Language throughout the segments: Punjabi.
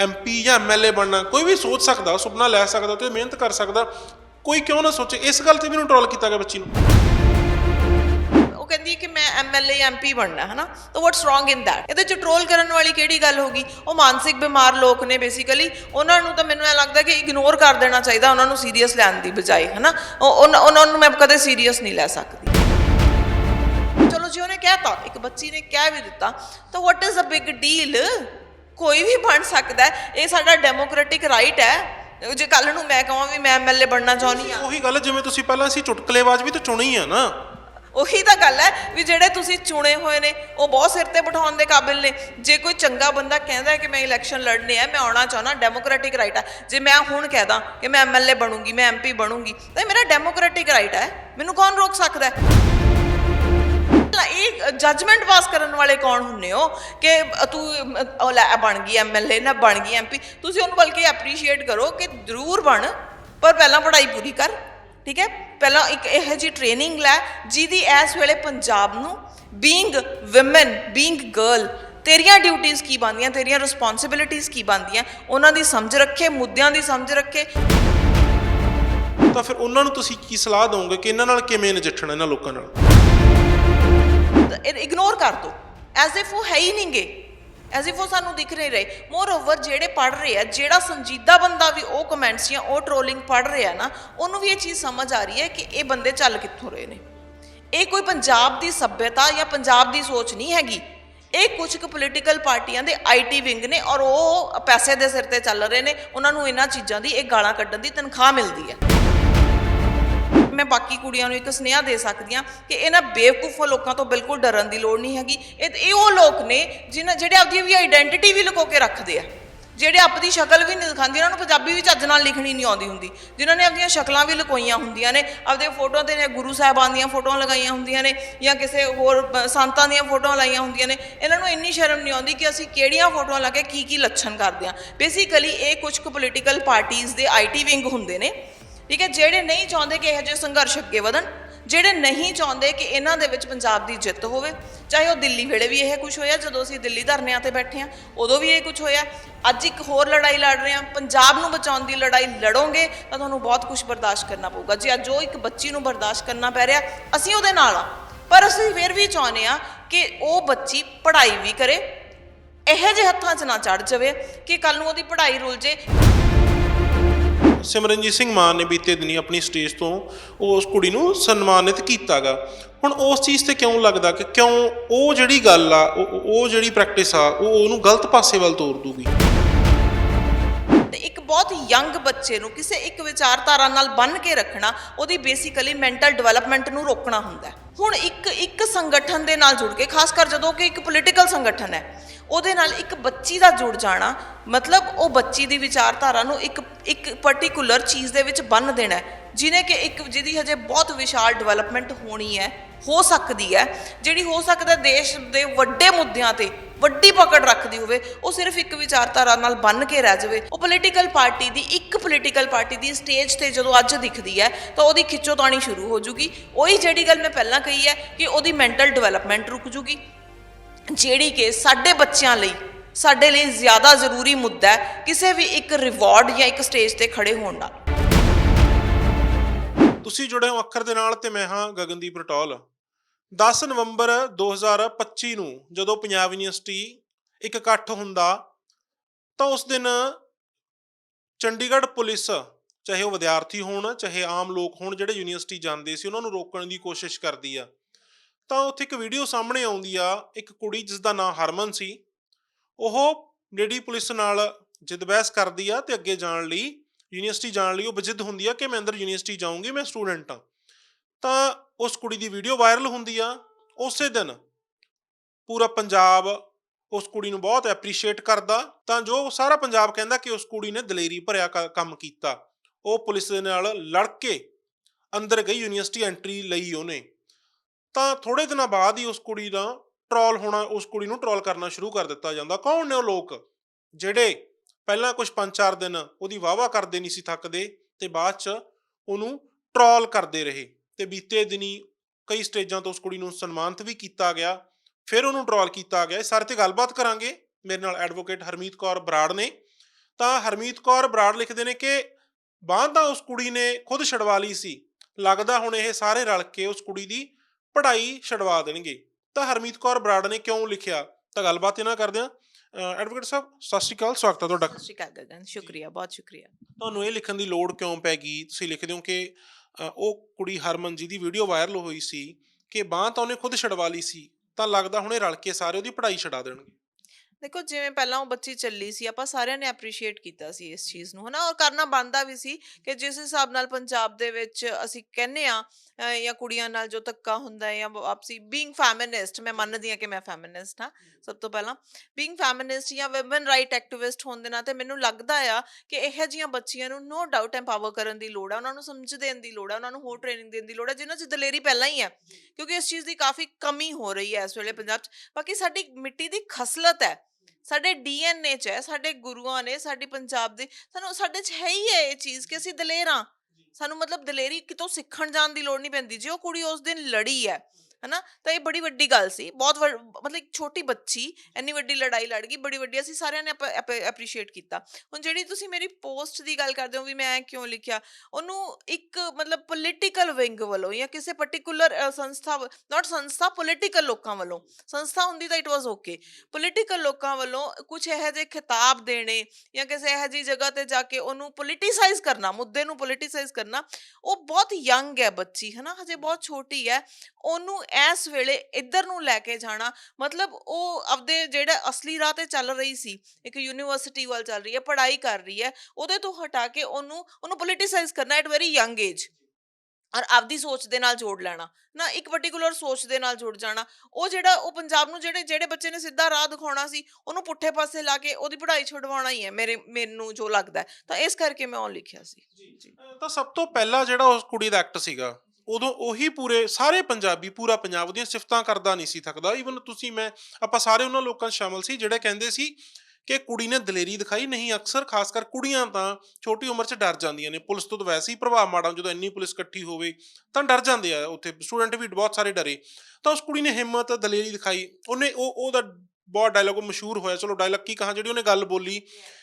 ਐਮਪੀ ਜਾਂ ਐਮਐਲਏ ਬਣਨਾ, ਕੋਈ ਵੀ ਸੋਚ ਸਕਦਾ, ਸੁਪਨਾ ਲੈ ਸਕਦਾ ਤੇ ਮਿਹਨਤ ਕਰ ਸਕਦਾ, ਕੋਈ ਕਿਉਂ ਨਾ ਸੋਚੇ, ਇਸ ਗੱਲ ਤੇ ਵੀ ਨੂੰ ਟਰੋਲ ਕੀਤਾ ਗਿਆ ਬੱਚੀ ਨੂੰ। ਉਹ ਕਹਿੰਦੀ ਕਿ ਮੈਂ ਐਮਐਲਏ ਐਮਪੀ ਬਣਨਾ ਹੈ ਨਾ ਤਾਂ ਵਾਟਸ ਰੋਂਗ ਇਨ ਦੈਟ ਇਹਦੇ ਚ ਟ੍ਰੋਲ ਕਰਨ ਵਾਲੀ ਕਿਹੜੀ ਗੱਲ ਹੋਗੀ ਉਹ ਮਾਨਸਿਕ ਬਿਮਾਰ ਲੋਕ ਨੇ ਬੇਸਿਕਲੀ ਉਹਨਾਂ ਨੂੰ ਤਾਂ ਮੈਨੂੰ ਇਹ ਲੱਗਦਾ ਕਿ ਇਗਨੋਰ ਕਰ ਦੇਣਾ ਚਾਹੀਦਾ, ਉਹਨਾਂ ਨੂੰ ਸੀਰੀਅਸ ਲੈਣ ਦੀ ਬਜਾਏ ਹੈ ਨਾ ਉਹਨਾਂ ਨੂੰ ਮੈਂ ਕਦੇ ਸੀਰੀਅਸ ਨਹੀਂ ਲੈ ਸਕਦੀ। ਚਲੋ ਜੀ, ਉਹਨੇ ਕਹਿਤਾ, ਇੱਕ ਬੱਚੀ ਨੇ ਕਹਿ ਵੀ ਦਿੱਤਾ। ਤਾਂ what is a big deal ਕੋਈ ਵੀ ਬਣ ਸਕਦਾ ਹੈ। ਇਹ ਸਾਡਾ ਡੈਮੋਕ੍ਰੈਟਿਕ ਰਾਈਟ ਹੈ। ਜੇ ਕੱਲ ਨੂੰ ਮੈਂ ਕਹਾਂ ਵੀ ਮੈਂ ਐਮਐਲਏ ਬਣਨਾ ਚਾਹੁੰਦੀ ਹਾਂ। ਉਹੀ ਗੱਲ ਜਿਵੇਂ ਤੁਸੀਂ ਪਹਿਲਾਂ ਸੀ ਚੁਟਕਲੇਬਾਜ਼ ਵੀ ਤਾਂ ਚੁਣੀ ਆ ਨਾ। ਉਹੀ ਤਾਂ ਗੱਲ ਹੈ ਵੀ ਜਿਹੜੇ ਤੁਸੀਂ ਚੁਣੇ ਹੋਏ ਨੇ ਉਹ ਬਹੁਤ ਸਿਰ ਤੇ ਬਿਠਾਉਣ ਦੇ ਕਾਬਿਲ ਨੇ। ਜੇ ਕੋਈ ਚੰਗਾ ਬੰਦਾ ਕਹਿੰਦਾ ਕਿ ਮੈਂ ਇਲੈਕਸ਼ਨ ਲੜਨੇ ਆ ਮੈਂ ਆਉਣਾ ਚਾਹਣਾ ਡੈਮੋਕ੍ਰੈਟਿਕ ਰਾਈਟ ਹੈ ਜੇ ਮੈਂ ਹੁਣ ਕਹਿਦਾ ਕਿ ਮੈਂ ਐਮਐਲਏ ਬਣੂੰਗੀ ਮੈਂ ਐਮਪੀ ਬਣੂੰਗੀ ਤਾਂ ਇਹ ਮੇਰਾ ਡੈਮੋਕ੍ਰੈਟਿਕ ਰਾਈਟ ਹੈ। ਮੈਨੂੰ ਕੌਣ ਰੋਕ ਸਕਦਾ ਹੈ? ਭਲਾ ਇਹ ਜੱਜਮੈਂਟ ਪਾਸ ਕਰਨ ਵਾਲੇ ਕੌਣ ਹੁੰਨੇ ਹੋ? ਕਿ ਤੂੰ ਉਹ ਲੈ ਬਣ ਗਈ ਐਮਐਲਏ ਨਾ ਬਣ ਗਈ ਐਮਪੀ ਤੁਸੀਂ ਉਹਨੂੰ ਬਲਕਿ ਐਪਰੀਸ਼ੀਏਟ ਕਰੋ ਕਿ ਜ਼ਰੂਰ ਬਣ, ਪਰ ਪਹਿਲਾਂ ਪੜ੍ਹਾਈ ਪੂਰੀ ਕਰ, ਠੀਕ ਹੈ? ਪਹਿਲਾਂ ਇੱਕ ਇਹੋ ਜੀ ਟ੍ਰੇਨਿੰਗ ਲੈ, ਜਿਹਦੀ ਇਸ ਵੇਲੇ ਪੰਜਾਬ ਨੂੰ ਬੀਇੰਗ ਔਮਨ ਬੀਇੰਗ ਗਰਲ ਤੇਰੀਆਂ ਡਿਊਟੀਆਂ ਕੀ ਬਣਦੀਆਂ, ਤੇਰੀਆਂ ਰਿਸਪੌਂਸਿਬਿਲਿਟੀਆਂ ਕੀ ਬਣਦੀਆਂ, ਉਹਨਾਂ ਦੀ ਸਮਝ ਰੱਖੇ, ਮੁੱਦਿਆਂ ਦੀ ਸਮਝ ਰੱਖੇ। ਤਾਂ ਫਿਰ ਉਹਨਾਂ ਨੂੰ ਤੁਸੀਂ ਕੀ ਸਲਾਹ ਦਿਓਗੇ ਕਿ ਇਹਨਾਂ ਨਾਲ ਕਿਵੇਂ ਨਜਿੱਠਣਾ, ਇਹਨਾਂ ਲੋਕਾਂ ਨਾਲ? ਇਗਨੋਰ ਕਰ ਦੋ ਐਜ਼ ਇਫ ਉਹ ਹੈ ਹੀ ਨਹੀਂਗੇ। ਐਜ਼ ਇਫ ਉਹ ਸਾਨੂੰ ਦਿਖ ਨਹੀਂ ਰਹੇ। ਮੋਰ ਓਵਰ ਜਿਹੜੇ ਪੜ ਰਹੇ ਆ, ਜਿਹੜਾ ਸੰਜੀਦਾ ਬੰਦਾ ਵੀ ਉਹ ਕਮੈਂਟਸ ਜਾਂ ਉਹ ਟ੍ਰੋਲਿੰਗ ਪੜ ਰਿਹਾ ਨਾ, ਉਹਨੂੰ ਵੀ ਇਹ ਚੀਜ਼ ਸਮਝ ਆ ਰਹੀ ਹੈ ਕਿ ਇਹ ਬੰਦੇ ਚੱਲ ਕਿੱਥੋਂ ਰਹੇ ਨੇ। ਇਹ ਕੋਈ ਪੰਜਾਬ ਦੀ ਸੱਭਿਅਤਾ ਜਾਂ ਪੰਜਾਬ ਦੀ ਸੋਚ ਨਹੀਂ ਹੈਗੀ। ਇਹ ਕੁਝ ਕੁ ਪੋਲੀਟੀਕਲ ਪਾਰਟੀਆਂ ਦੇ ਆਈਟੀ ਵਿੰਗ ਨੇ ਔਰ ਉਹ ਪੈਸੇ ਦੇ ਸਿਰ ਤੇ ਚੱਲ ਰਹੇ ਨੇ। ਉਹਨਾਂ ਨੂੰ ਇਹਨਾਂ ਚੀਜ਼ਾਂ ਦੀ, ਇਹ ਗਾਲਾਂ ਕੱਢਣ ਦੀ ਤਨਖਾਹ ਮਿਲਦੀ ਹੈ। ਮੈਂ ਬਾਕੀ ਕੁੜੀਆਂ ਨੂੰ ਇੱਕ ਸੁਨੇਹਾ ਦੇ ਸਕਦੀ ਹਾਂ ਕਿ ਇਹਨਾਂ ਬੇਵਕੂਫ ਲੋਕਾਂ ਤੋਂ ਬਿਲਕੁਲ ਡਰਨ ਦੀ ਲੋੜ ਨਹੀਂ ਹੈਗੀ। ਇਹ ਇਹ ਉਹ ਲੋਕ ਨੇ ਜਿਨ੍ਹਾਂ ਜਿਹੜੇ ਆਪਦੀ ਵੀ ਆਇਡੈਂਟੀਟੀ ਵੀ ਲੁਕੋ ਕੇ ਰੱਖਦੇ ਆ। ਜਿਹੜੇ ਆਪਣੀ ਸ਼ਕਲ ਵੀ ਨਹੀਂ ਦਿਖਾਉਂਦੇ ਉਹਨਾਂ ਨੂੰ ਪੰਜਾਬੀ ਵੀ ਚੱਜ ਨਾਲ ਲਿਖਣੀ ਨਹੀਂ ਆਉਂਦੀ ਹੁੰਦੀ। ਜਿਨ੍ਹਾਂ ਨੇ ਆਪਦੀਆਂ ਸ਼ਕਲਾਂ ਵੀ ਲੁਕੋਈਆਂ ਹੁੰਦੀਆਂ ਨੇ, ਆਪਦੇ ਫੋਟੋਆਂ ਤੇ ਗੁਰੂ ਸਾਹਿਬਾਨ ਦੀਆਂ ਫੋਟੋਆਂ ਲਗਾਈਆਂ ਹੁੰਦੀਆਂ ਨੇ ਜਾਂ ਕਿਸੇ ਹੋਰ ਸੰਤਾਂ ਦੀਆਂ ਫੋਟੋਆਂ ਲਾਈਆਂ ਹੁੰਦੀਆਂ ਨੇ। ਇਹਨਾਂ ਨੂੰ ਇੰਨੀ ਸ਼ਰਮ ਨਹੀਂ ਆਉਂਦੀ ਕਿ ਅਸੀਂ ਕਿਹੜੀਆਂ ਫੋਟੋਆਂ ਲਾ ਕੇ ਕੀ ਕੀ ਲੱਛਣ ਕਰਦੇ ਆ ਬੇਸਿਕਲੀ ਇਹ ਕੁਝ ਕੁ ਪੋਲੀਟੀਕਲ ਪਾਰਟੀਆਂ ਦੇ ਆਈਟੀ ਵਿੰਗ ਹੁੰਦੇ ਨੇ। ਠੀਕ ਹੈ, ਜਿਹੜੇ ਨਹੀਂ ਚਾਹੁੰਦੇ ਕਿ ਇਹੋ ਜਿਹੇ ਸੰਘਰਸ਼ ਅੱਗੇ ਵਧਣ, ਜਿਹੜੇ ਨਹੀਂ ਚਾਹੁੰਦੇ ਕਿ ਇਹਨਾਂ ਦੇ ਵਿੱਚ ਪੰਜਾਬ ਦੀ ਜਿੱਤ ਹੋਵੇ, ਚਾਹੇ ਉਹ ਦਿੱਲੀ ਵੇਲੇ ਵੀ ਇਹ ਕੁਝ ਹੋਇਆ, ਜਦੋਂ ਅਸੀਂ ਦਿੱਲੀ ਧਰਨਿਆਂ ਤੇ ਬੈਠੇ ਆ ਉਦੋਂ ਵੀ ਇਹ ਕੁਝ ਹੋਇਆ, ਅੱਜ ਇੱਕ ਹੋਰ ਲੜਾਈ ਲੜ ਰਹੇ ਆ ਪੰਜਾਬ ਨੂੰ ਬਚਾਉਣ ਦੀ ਲੜਾਈ ਲੜੋਗੇ, ਤਾਂ ਤੁਹਾਨੂੰ ਬਹੁਤ ਕੁਝ ਬਰਦਾਸ਼ਤ ਕਰਨਾ ਪਊਗਾ। ਜੇ ਅੱਜ ਉਹ ਇੱਕ ਬੱਚੀ ਨੂੰ ਬਰਦਾਸ਼ਤ ਕਰਨਾ ਪੈ ਰਿਹਾ, ਅਸੀਂ ਉਹਦੇ ਨਾਲ ਆ ਪਰ ਅਸੀਂ ਫਿਰ ਵੀ ਚਾਹੁੰਦੇ ਆ ਕਿ ਉਹ ਬੱਚੀ ਪੜ੍ਹਾਈ ਵੀ ਕਰੇ, ਇਹੋ ਜਿਹੇ ਹੱਥਾਂ 'ਚ ਨਾ ਚੜ ਜਾਵੇ ਕਿ ਕੱਲ ਨੂੰ ਉਹਦੀ ਪੜ੍ਹਾਈ ਰੁਲ ਜੇ ਸਿਮਰਨਜੀਤ ਸਿੰਘ ਮਾਨ ਨੇ ਬੀਤੇ ਦਿਨੀ ਆਪਣੀ ਸਟੇਜ ਤੋਂ ਉਸ ਕੁੜੀ ਨੂੰ ਸਨਮਾਨਿਤ ਕੀਤਾਗਾ। ਹੁਣ ਉਸ ਚੀਜ਼ ਤੇ ਕਿਉਂ ਲੱਗਦਾ ਕਿ ਕਿਉਂ ਉਹ ਜਿਹੜੀ ਗੱਲ ਆ, ਉਹ ਜਿਹੜੀ ਪ੍ਰੈਕਟਿਸ ਆ, ਉਹ ਉਹਨੂੰ ਗਲਤ ਪਾਸੇ ਵੱਲ ਤੋਰ ਦੂਗੀ? ਤੇ ਇੱਕ ਬਹੁਤ ਯੰਗ ਬੱਚੇ ਨੂੰ ਕਿਸੇ ਇੱਕ ਵਿਚਾਰਧਾਰਾ ਨਾਲ ਬੰਨ ਕੇ ਰੱਖਣਾ, ਉਹਦੀ ਬੇਸਿਕਲੀ ਮੈਂਟਲ ਡਿਵੈਲਪਮੈਂਟ ਨੂੰ ਰੋਕਣਾ ਹੁੰਦਾ ਹੁਣ ਇੱਕ ਇੱਕ ਸੰਗਠਨ ਦੇ ਨਾਲ ਜੁੜ ਕੇ, ਖਾਸ ਕਰ ਜਦੋਂ ਕਿ ਇੱਕ ਪੋਲੀਟੀਕਲ ਸੰਗਠਨ ਹੈ ਉਹਦੇ ਨਾਲ ਇੱਕ ਬੱਚੀ ਦਾ ਜੁੜ ਜਾਣਾ ਮਤਲਬ ਉਹ ਬੱਚੀ ਦੀ ਵਿਚਾਰਧਾਰਾ ਨੂੰ ਇੱਕ ਇੱਕ ਪਾਰਟਿਕੂਲਰ ਚੀਜ਼ ਦੇ ਵਿੱਚ ਬੰਨ ਦੇਣਾ ਹੈ, ਜਿਹਨੇ ਕਿ ਇੱਕ ਜਿਹਦੀ ਹਜੇ ਬਹੁਤ ਵਿਸ਼ਾਲ ਡਿਵੈਲਪਮੈਂਟ ਹੋਣੀ ਹੈ ਹੋ ਸਕਦੀ ਹੈ ਜਿਹੜੀ ਹੋ ਸਕਦਾ ਦੇਸ਼ ਦੇ ਵੱਡੇ ਮੁੱਦਿਆਂ ਤੇ ਵੱਡੀ ਪਕੜ ਰੱਖਦੀ ਹੋਵੇ ਉਹ ਸਿਰਫ ਇੱਕ ਵਿਚਾਰਧਾਰਾ ਨਾਲ ਬੰਨ ਕੇ ਰਹਿ ਜਾਵੇ। ਉਹ ਪੋਲੀਟੀਕਲ ਪਾਰਟੀ ਦੀ ਇੱਕ ਪੋਲੀਟੀਕਲ ਪਾਰਟੀ ਦੀ ਸਟੇਜ ਤੇ ਜਦੋਂ ਅੱਜ ਦਿਖਦੀ ਹੈ ਤਾਂ ਉਹਦੀ ਖਿੱਚੋਤਾਣੀ ਸ਼ੁਰੂ ਹੋ ਜੂਗੀ। ਉਹੀ ਜਿਹੜੀ ਗੱਲ ਮੈਂ ਪਹਿਲਾਂ ਕਹੀ ਹੈ ਕਿ ਉਹਦੀ ਮੈਂਟਲ ਡਿਵੈਲਪਮੈਂਟ ਰੁਕ ਜੂਗੀ। ਜਿਹੜੀ ਕਿ ਸਾਡੇ ਬੱਚਿਆਂ ਲਈ, ਸਾਡੇ ਲਈ ਜ਼ਿਆਦਾ ਜ਼ਰੂਰੀ ਮੁੱਦਾ ਹੈ ਕਿਸੇ ਵੀ ਇੱਕ ਰਿਵਾਰਡ ਜਾਂ ਇੱਕ ਸਟੇਜ ਤੇ ਖੜੇ ਹੋਣ ਦਾ ਤੁਸੀਂ ਜੁੜੇ ਹੋ ਅੱਖਰ ਦੇ ਨਾਲ ਤੇ ਮੈਂ ਹਾਂ ਗਗਨਦੀਪ ਰਟੌਲ। 10 ਨਵੰਬਰ 2025 ਨੂੰ ਜਦੋਂ ਪੰਜਾਬ ਯੂਨੀਵਰਸਿਟੀ ਇੱਕ ਇਕੱਠ ਹੁੰਦਾ, ਤਾਂ ਉਸ ਦਿਨ ਚੰਡੀਗੜ੍ਹ ਪੁਲਿਸ, ਚਾਹੇ ਉਹ ਵਿਦਿਆਰਥੀ ਹੋਣ, ਚਾਹੇ ਆਮ ਲੋਕ ਹੋਣ ਜਿਹੜੇ ਯੂਨੀਵਰਸਿਟੀ ਜਾਂਦੇ ਸੀ, ਉਹਨਾਂ ਨੂੰ ਰੋਕਣ ਦੀ ਕੋਸ਼ਿਸ਼ ਕਰਦੀ ਆ। ਤਾਂ ਉੱਥੇ ਇੱਕ ਵੀਡੀਓ ਸਾਹਮਣੇ ਆਉਂਦੀ ਆ, ਇੱਕ ਕੁੜੀ ਜਿਸ ਦਾ ਨਾਮ ਹਰਮਨ ਸੀ, ਉਹ ਜਿਹੜੀ ਪੁਲਿਸ ਨਾਲ ਜਿੱਦ ਬਹਿਸ ਕਰਦੀ ਆ ਤੇ ਅੱਗੇ ਜਾਣ ਲਈ, ਯੂਨੀਵਰਸਿਟੀ ਜਾਣ ਲਈ ਉਹ ਬਜਿੱਦ ਹੁੰਦੀ ਆ ਕਿ ਮੈਂ ਅੰਦਰ ਯੂਨੀਵਰਸਿਟੀ ਜਾਊਂਗੀ, ਮੈਂ ਸਟੂਡੈਂਟ ਆ। ਤਾਂ ਉਸ ਕੁੜੀ ਦੀ ਵੀਡੀਓ ਵਾਇਰਲ ਹੁੰਦੀ ਆ, ਉਸੇ ਦਿਨ ਪੂਰਾ ਪੰਜਾਬ ਉਸ ਕੁੜੀ ਨੂੰ ਬਹੁਤ ਐਪਰੀਸ਼ੀਏਟ ਕਰਦਾ, ਤਾਂ ਜੋ ਸਾਰਾ ਪੰਜਾਬ ਕਹਿੰਦਾ ਕਿ ਉਸ ਕੁੜੀ ਨੇ ਦਲੇਰੀ ਭਰਿਆ ਕ- ਕੰਮ ਕੀਤਾ। ਉਹ ਪੁਲਿਸ ਦੇ ਨਾਲ ਲੜ ਕੇ ਅੰਦਰ ਗਈ, ਯੂਨੀਵਰਸਿਟੀ ਐਂਟਰੀ ਲਈ ਉਹਨੇ। ਤਾਂ ਥੋੜੇ ਦਿਨਾਂ ਬਾਅਦ ਹੀ ਉਸ ਕੁੜੀ ਦਾ ਟਰੋਲ ਹੋਣਾ, ਉਸ ਕੁੜੀ ਨੂੰ ਟਰੋਲ ਕਰਨਾ ਸ਼ੁਰੂ ਕਰ ਦਿੱਤਾ ਜਾਂਦਾ। ਕੌਣ ਨੇ ਉਹ ਲੋਕ? ਜਿਹੜੇ ਪਹਿਲਾਂ ਕੁਝ 5-4 ਦਿਨ ਉਹਦੀ ਵਾਵਾ ਕਰਦੇ ਨਹੀਂ ਸੀ ਥੱਕਦੇ ਤੇ ਬਾਅਦ ਚ ਉਹਨੂੰ ਟਰੋਲ ਕਰਦੇ ਰਹੇ ਤੇ ਬੀਤੇ ਦਿਨੀ ਕਈ ਸਟੇਜਾਂ ਤੋਂ ਉਸ ਕੁੜੀ ਨੂੰ ਸਨਮਾਨਿਤ ਵੀ ਕੀਤਾ ਗਿਆ, ਫਿਰ ਉਹਨੂੰ ਟਰੋਲ ਕੀਤਾ ਗਿਆ। ਇਸ ਸਾਰੇ ਤੇ ਗੱਲਬਾਤ ਕਰਾਂਗੇ। ਮੇਰੇ ਨਾਲ ਐਡਵੋਕੇਟ ਹਰਮੀਤ ਕੌਰ ਬਰਾੜ ਨੇ। ਤਾਂ ਹਰਮੀਤ ਕੌਰ ਬਰਾੜ ਲਿਖਦੇ ਨੇ ਕਿ ਬਾਂਹ ਤਾਂ ਉਸ ਕੁੜੀ ਨੇ ਖੁਦ ਛਡਵਾ ਲਈ ਸੀ। ਲੱਗਦਾ ਹੁਣ ਇਹ ਸਾਰੇ ਰਲ ਕੇ ਉਸ ਕੁੜੀ ਦੀ ਪੜ੍ਹਾਈ ਛਡਵਾ ਦੇਣਗੇ। ਤਾਂ ਹਰਮੀਤ ਕੌਰ ਬਰਾੜ ਨੇ ਕਿਉਂ ਲਿਖਿਆ? ਤਾਂ ਗੱਲਬਾਤ ਇਹਨਾਂ ਕਰਦੇ ਆ ਐਡਵੋਕੇਟ ਸਾਹਿਬ ਸਤਿ ਸ਼੍ਰੀ ਅਕਾਲ ਸਵਾਗਤ ਹੈ ਤੁਹਾਡਾ। ਸਤਿ ਸ਼੍ਰੀ ਅਕਾਲ ਗਗਨ ਸ਼ੁਕਰੀਆ ਬਹੁਤ ਸ਼ੁਕਰੀਆ। ਤੁਹਾਨੂੰ ਇਹ ਲਿਖਣ ਦੀ ਲੋੜ ਕਿਉਂ ਪੈ ਗਈ? ਤੁਸੀਂ ਲਿਖਦੇ ਹੋ ਕਿ ਉਹ ਕੁੜੀ ਹਰਮਨ ਜੀ ਦੀ ਵੀਡੀਓ ਵਾਇਰਲ ਹੋਈ ਸੀ ਕਿ ਬਾਂਹ ਤਾਂ ਉਹਨੇ ਖੁਦ ਛਡਵਾ ਲਈ ਸੀ। ਤਾਂ ਲੱਗਦਾ ਹੁਣ ਰਲ ਕੇ ਸਾਰੇ ਉਹਦੀ ਪੜ੍ਹਾਈ ਛਡਾ ਦੇਣਗੇ। ਦੇਖੋ ਜਿਵੇਂ ਪਹਿਲਾਂ ਉਹ ਬੱਚੀ ਚੱਲੀ ਸੀ ਆਪਾਂ ਸਾਰਿਆਂ ਨੇ ਐਪਰੀਸ਼ੀਏਟ ਕੀਤਾ ਸੀ ਇਸ ਚੀਜ਼ ਨੂੰ ਹਨਾ? ਔਰ ਕਰਨਾ ਬਣਦਾ ਵੀ ਸੀ ਕਿ ਜਿਸ ਹਿਸਾਬ ਨਾਲ ਪੰਜਾਬ ਦੇ ਵਿੱਚ ਅਸੀਂ ਕਹਿੰਨੇ ਆ ਜਾਂ ਕੁੜੀਆਂ ਨਾਲ ਜੋ ਧੱਕਾ ਹੁੰਦਾ ਹੈ ਜਾਂ ਆਪਸੀ ਬੀਇੰਗ ਫੈਮਿਨਿਸਟ ਮੈਂ ਮੰਨਦੀ ਹਾਂ ਕਿ ਮੈਂ ਫੈਮਿਨਿਸਟ ਹਾਂ ਸਭ ਤੋਂ ਪਹਿਲਾਂ ਬੀਇੰਗ ਫੈਮਿਨਿਸਟ ਜਾਂ ਔਮਨ ਰਾਈਟ ਐਕਟਿਵਿਸਟ ਹੋਣ ਦੇ ਨਾਤੇ ਮੈਨੂੰ ਲੱਗਦਾ ਆ ਕਿ ਇਹੋ ਜਿਹੀਆਂ ਬੱਚੀਆਂ ਨੂੰ ਨੋ ਡਾਊਟ ਐਮਪਾਵਰ ਕਰਨ ਦੀ ਲੋੜ ਹੈ ਉਹਨਾਂ ਨੂੰ ਸਮਝ ਦੇਣ ਦੀ ਲੋੜ ਹੈ ਉਹਨਾਂ ਨੂੰ ਹੋਰ ਟ੍ਰੇਨਿੰਗ ਦੇਣ ਦੀ ਲੋੜ ਹੈ ਜਿਨ੍ਹਾਂ 'ਚ ਦਲੇਰੀ ਪਹਿਲਾਂ ਹੀ ਹੈ। ਕਿਉਂਕਿ ਇਸ ਚੀਜ਼ ਦੀ ਕਾਫੀ ਕਮੀ ਹੋ ਰਹੀ ਹੈ ਇਸ ਵੇਲੇ ਪੰਜਾਬ 'ਚ। ਬਾਕੀ ਸਾਡੀ ਮਿੱਟੀ ਦੀ ਖਸਲਤ ਹੈ ਸਾਡੇ ਡੀਐਨਏ 'ਚ ਹੈ ਸਾਡੇ ਗੁਰੂਆਂ ਨੇ ਸਾਡੀ ਪੰਜਾਬ ਦੀ ਸਾਨੂੰ ਸਾਡੇ 'ਚ ਹੈ ਹੀ ਹੈ ਇਹ ਚੀਜ਼ ਕਿ ਅਸੀਂ ਦਲੇਰ। ਸਾਨੂੰ ਮਤਲਬ ਦਲੇਰੀ ਕਿਤੋਂ ਸਿੱਖਣ ਜਾਣ ਦੀ ਲੋੜ ਨਹੀਂ ਪੈਂਦੀ। ਜੇ ਉਹ ਕੁੜੀ ਉਸ ਦਿਨ ਲੜੀ ਹੈ ਹਨਾ? ਤਾਂ ਇਹ ਬੜੀ ਵੱਡੀ ਗੱਲ ਸੀ। ਬਹੁਤ ਵੱਡ- ਮਤਲਬ ਇੱਕ ਛੋਟੀ ਬੱਚੀ, ਇੰਨੀ ਵੱਡੀ ਲੜਾਈ ਲੜ ਗਈ, ਬੜੀ ਵੱਡੀ, ਅਸੀਂ ਸਾਰਿਆਂ ਨੇ ਐਪਰੀਸ਼ੀਏਟ ਕੀਤਾ। ਹੁਣ ਜਿਹੜੀ ਤੁਸੀਂ ਮੇਰੀ ਪੋਸਟ ਦੀ ਗੱਲ ਕਰਦੇ ਹੋ ਵੀ ਮੈਂ ਕਿਉਂ ਲਿਖਿਆ, ਉਹਨੂੰ ਇੱਕ ਮਤਲਬ ਪੋਲੀਟੀਕਲ ਵਿੰਗ ਵੱਲੋਂ ਜਾਂ ਕਿਸੇ ਪਾਰਟਿਕੂਲਰ ਸੰਸਥਾ ਨਾਟ ਸੰਸਥਾ ਪੋਲੀਟੀਕਲ ਲੋਕਾਂ ਵੱਲੋਂ, ਸੰਸਥਾ ਹੁੰਦੀ ਤਾਂ ਇਟ ਵਾਸ ਓਕੇ ਪੋਲੀਟੀਕਲ ਲੋਕਾਂ ਵੱਲੋਂ ਕੁਝ ਇਹੋ ਜਿਹੇ ਖਿਤਾਬ ਦੇਣੇ ਜਾਂ ਕਿਸੇ ਇਹੋ ਜਿਹੀ ਜਗ੍ਹਾ ਤੇ ਜਾ ਕੇ ਉਹਨੂੰ ਪੋਲੀਟੀਸਾਈਜ਼ ਕਰਨਾ, ਮੁੱਦੇ ਨੂੰ ਪੋਲੀਟੀਸਾਈਜ਼ ਕਰਨਾ, ਉਹ ਬਹੁਤ ਯੰਗ ਹੈ ਬੱਚੀ, ਹਨਾ? ਹਜੇ ਬਹੁਤ ਛੋਟੀ ਹੈ। ਉਹਨੂੰ ਇਸ ਵੇਲੇ ਇੱਧਰ ਨੂੰ ਲੈ ਕੇ ਜਾਣਾ। ਮਤਲਬ ਉਹ ਆਪਦੇ ਜਿਹੜਾ ਅਸਲੀ ਰਾਹ ਤੇ ਚੱਲ ਰਹੀ ਸੀ, ਇੱਕ ਯੂਨੀਵਰਸਿਟੀ ਵੱਲ ਚੱਲ ਰਹੀ ਹੈ, ਪੜ੍ਹਾਈ ਕਰ ਰਹੀ ਹੈ, ਉਹਦੇ ਤੋਂ ਹਟਾ ਕੇ ਉਹਨੂੰ ਉਹਨੂੰ ਪੋਲੀਟੀਸਾਈਜ਼ ਕਰਨਾ ਐਟ ਵੈਰੀ ਯੰਗ ਏਜ ਔਰ ਆਪਦੀ ਸੋਚ ਦੇ ਨਾਲ ਜੋੜ ਲੈਣਾ, ਨਾ ਇੱਕ ਪਾਰਟਿਕੂਲਰ ਸੋਚ ਦੇ ਨਾਲ ਜੁੜ ਜਾਣਾ। ਉਹ ਜਿਹੜਾ, ਉਹ ਪੰਜਾਬ ਨੂੰ ਜਿਹੜੇ ਜਿਹੜੇ ਬੱਚੇ ਨੇ ਸਿੱਧਾ ਰਾਹ ਦਿਖਾਉਣਾ ਸੀ, ਉਹਨੂੰ ਪੁੱਠੇ ਪਾਸੇ ਲਾ ਕੇ ਉਹਦੀ ਪੜ੍ਹਾਈ ਛੁਡਵਾਉਣਾ ਹੀ ਹੈ, ਮੇਰੇ, ਮੈਨੂੰ ਜੋ ਲੱਗਦਾ ਤਾਂ ਇਸ ਕਰਕੇ ਮੈਂ ਉਹ ਲਿਖਿਆ ਸੀ। ਜੀ ਤਾਂ ਸਭ ਤੋਂ ਪਹਿਲਾਂ ਜਿਹੜਾ ਉਸ ਕੁੜੀ ਦਾ ਐਕਟ ਸੀਗਾ ਉਦੋਂ ਉਹੀ ਪੂਰੇ, ਸਾਰੇ ਪੰਜਾਬੀ ਪੂਰਾ ਪੰਜਾਬ ਉਹਦੀਆਂ ਸਿਫਤਾਂ ਕਰਦਾ ਨਹੀਂ ਸੀ ਥੱਕਦਾ। ਈਵਨ ਤੁਸੀਂ ਮੈਂ, ਆਪਾਂ ਸਾਰੇ ਉਹਨਾਂ ਲੋਕਾਂ 'ਚ ਸ਼ਾਮਲ ਸੀ ਜਿਹੜੇ ਕਹਿੰਦੇ ਸੀ ਕਿ ਕੁੜੀ ਨੇ ਦਲੇਰੀ ਦਿਖਾਈ। ਨਹੀਂ, ਅਕਸਰ ਖਾਸ ਕਰ ਕੁੜੀਆਂ ਤਾਂ ਛੋਟੀ ਉਮਰ 'ਚ ਡਰ ਜਾਂਦੀਆਂ ਨੇ। ਪੁਲਿਸ ਤੋਂ ਤਾਂ ਵੈਸੇ ਹੀ ਪ੍ਰਭਾਵ ਮਾੜਾ ਜਦੋਂ ਇੰਨੀ ਪੁਲਿਸ ਇਕੱਠੀ ਹੋਵੇ ਤਾਂ ਡਰ ਜਾਂਦੇ ਆ ਉੱਥੇ। ਸਟੂਡੈਂਟ ਵੀ ਬਹੁਤ ਸਾਰੇ ਡਰੇ। ਤਾਂ ਉਸ ਕੁੜੀ ਨੇ ਹਿੰਮਤ ਦਲੇਰੀ ਦਿਖਾਈ। ਉਹਨੇ ਉਹ, ਉਹਦਾ ਬਹੁਤ ਡਾਇਲੌਗ ਮਸ਼ਹੂਰ ਹੋਇਆ। ਚਲੋ ਡਾਇਲੌਗ ਕੀ ਕਹਾਂ, ਜਿਹੜੀ ਉਹਨੇ ਗੱਲ ਬੋਲੀ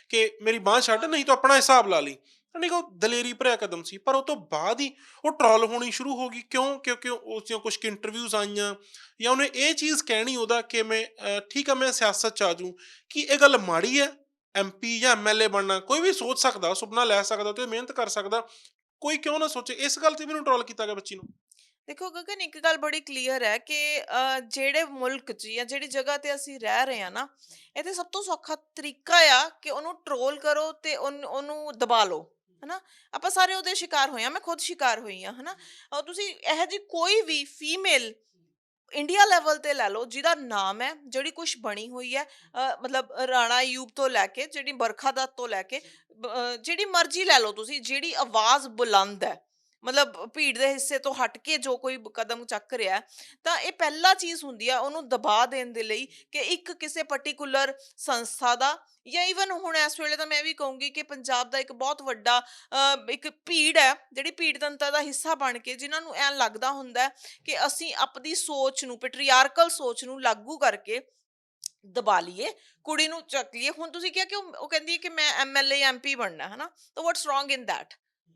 ਕਿ ਮੇਰੀ ਬਾਹ ਛੱਡ, ਨਹੀਂ ਤਾਂ ਆਪਣਾ ਹਿਸਾਬ ਲਾ ਲਈ। ਨਹੀਂ ਉਹ ਦਲੇਰੀ ਭਰਿਆ ਕਦਮ ਸੀ, ਪਰ ਉਹ ਤੋਂ ਬਾਅਦ ਹੀ ਉਹ ਟ੍ਰੋਲ ਹੋਣੀ ਸ਼ੁਰੂ ਹੋ ਗਈ। ਕਿਉਂ? ਕਿਉਂਕਿ ਉਸ ਦੀਆਂ ਕੁਝ ਇੰਟਰਵਿਊਜ਼ ਆਈਆਂ ਜਾਂ ਉਹਨੇ ਇਹ ਚੀਜ਼ ਕਹਿਣੀ ਉਹਦਾ ਕਿ ਮੈਂ ਠੀਕ ਆ, ਮੈਂ ਸਿਆਸਤ ਚ ਆ ਜਾਊਂ ਕਿ ਇਹ ਗੱਲ ਮਾੜੀ ਹੈ ਐਮਪੀ ਜਾਂ ਐਮਐਲਏ ਬਣਨਾ, ਕੋਈ ਵੀ ਸੋਚ ਸਕਦਾ, ਸੁਪਨਾ ਲੈ ਸਕਦਾ ਤੇ ਮਿਹਨਤ ਕਰ ਸਕਦਾ, ਕੋਈ ਕਿਉਂ ਨਾ ਸੋਚੇ। ਇਸ ਗੱਲ ਤੇ ਮੈਨੂੰ ਟਰੋਲ ਕੀਤਾ ਗਿਆ ਬੱਚੀ ਨੂੰ। ਦੇਖੋ, ਗਗਨ, ਇੱਕ ਗੱਲ ਬੜੀ ਕਲੀਅਰ ਹੈ ਕਿ ਜਿਹੜੇ ਮੁਲਕ 'ਚ ਜਾਂ ਜਿਹੜੀ ਜਗ੍ਹਾ ਤੇ ਅਸੀਂ ਰਹਿ ਰਹੇ ਹਾਂ ਨਾ ਇਹਦੇ ਸਭ ਤੋਂ ਸੌਖਾ ਤਰੀਕਾ ਆ ਕਿ ਉਹਨੂੰ ਟਰੋਲ ਕਰੋ ਤੇ ਉਹਨ- ਉਹਨੂੰ ਦਬਾ ਲਓ। ਹਨਾ? ਆਪਾਂ ਸਾਰੇ ਉਹਦੇ ਸ਼ਿਕਾਰ ਹੋਏ ਆ ਮੈਂ ਖੁਦ ਸ਼ਿਕਾਰ ਹੋਈ ਆ ਹਨਾ? ਅ, ਤੁਸੀਂ ਇਹੋ ਜਿਹੀ ਕੋਈ ਵੀ ਫੀਮੇਲ ਇੰਡੀਆ ਲੈਵਲ ਤੇ ਲੈ ਲਓ ਜਿਹਦਾ ਨਾਮ ਹੈ ਜਿਹੜੀ ਕੁਝ ਬਣੀ ਹੋਈ ਹੈ ਅ, ਮਤਲਬ ਰਾਣਾ ਅਯੂਬ ਤੋਂ ਲੈ ਕੇ ਜਿਹੜੀ ਬਰਖਾ ਦੱਤ ਤੋਂ ਲੈ ਕੇ ਬ- ਅ, ਜਿਹੜੀ ਮਰਜ਼ੀ ਲੈ ਲਓ ਤੁਸੀਂ ਜਿਹੜੀ ਆਵਾਜ਼ ਬੁਲੰਦ ਹੈ ਮਤਲਬ ਭੀੜ ਦੇ ਹਿੱਸੇ ਤੋਂ ਹਟ ਕੇ ਜੋ ਕੋਈ ਕਦਮ ਚੱਕ ਰਿਹਾ ਤਾਂ ਇਹ ਪਹਿਲਾ ਚੀਜ਼ ਹੁੰਦੀ ਆ ਉਹਨੂੰ ਦਬਾ ਦੇਣ ਦੇ ਲਈ ਕਿ ਇੱਕ ਕਿਸੇ ਪਾਰਟਿਕੂਲਰ ਸੰਸਥਾ ਦਾ ਜਾਂ ਇਵਨ ਹੁਣ ਇਸ ਵੇਲੇ ਤਾਂ ਮੈਂ ਵੀ ਕਹੂੰਗੀ ਕਿ ਪੰਜਾਬ ਦਾ ਇੱਕ ਬਹੁਤ ਵੱਡਾ ਇੱਕ ਭੀੜ ਹੈ, ਜਿਹੜੀ ਭੀੜ ਤੰਤਰ ਦਾ ਹਿੱਸਾ ਬਣ ਕੇ ਜਿਨ੍ਹਾਂ ਨੂੰ ਐਂ ਲੱਗਦਾ ਹੁੰਦਾ ਕਿ ਅਸੀਂ ਆਪਣੀ ਸੋਚ ਨੂੰ ਪੈਟਰੀਆਰਕਲ ਸੋਚ ਨੂੰ ਲਾਗੂ ਕਰਕੇ ਦਬਾ ਲਈਏ, ਕੁੜੀ ਨੂੰ ਚੱਕ ਲਈਏ। ਹੁਣ ਤੁਸੀਂ ਕਿਹਾ ਕਿ ਉਹ ਉਹ ਕਹਿੰਦੀ ਹੈ ਕਿ ਮੈਂ ਐਮਐਲਏ ਐਮਪੀ ਬਣਨਾ ਹੈ ਨਾ ਤਾਂ ਵਾਟਸ ਰੋਂਗ ਇਨ ਥੈਟ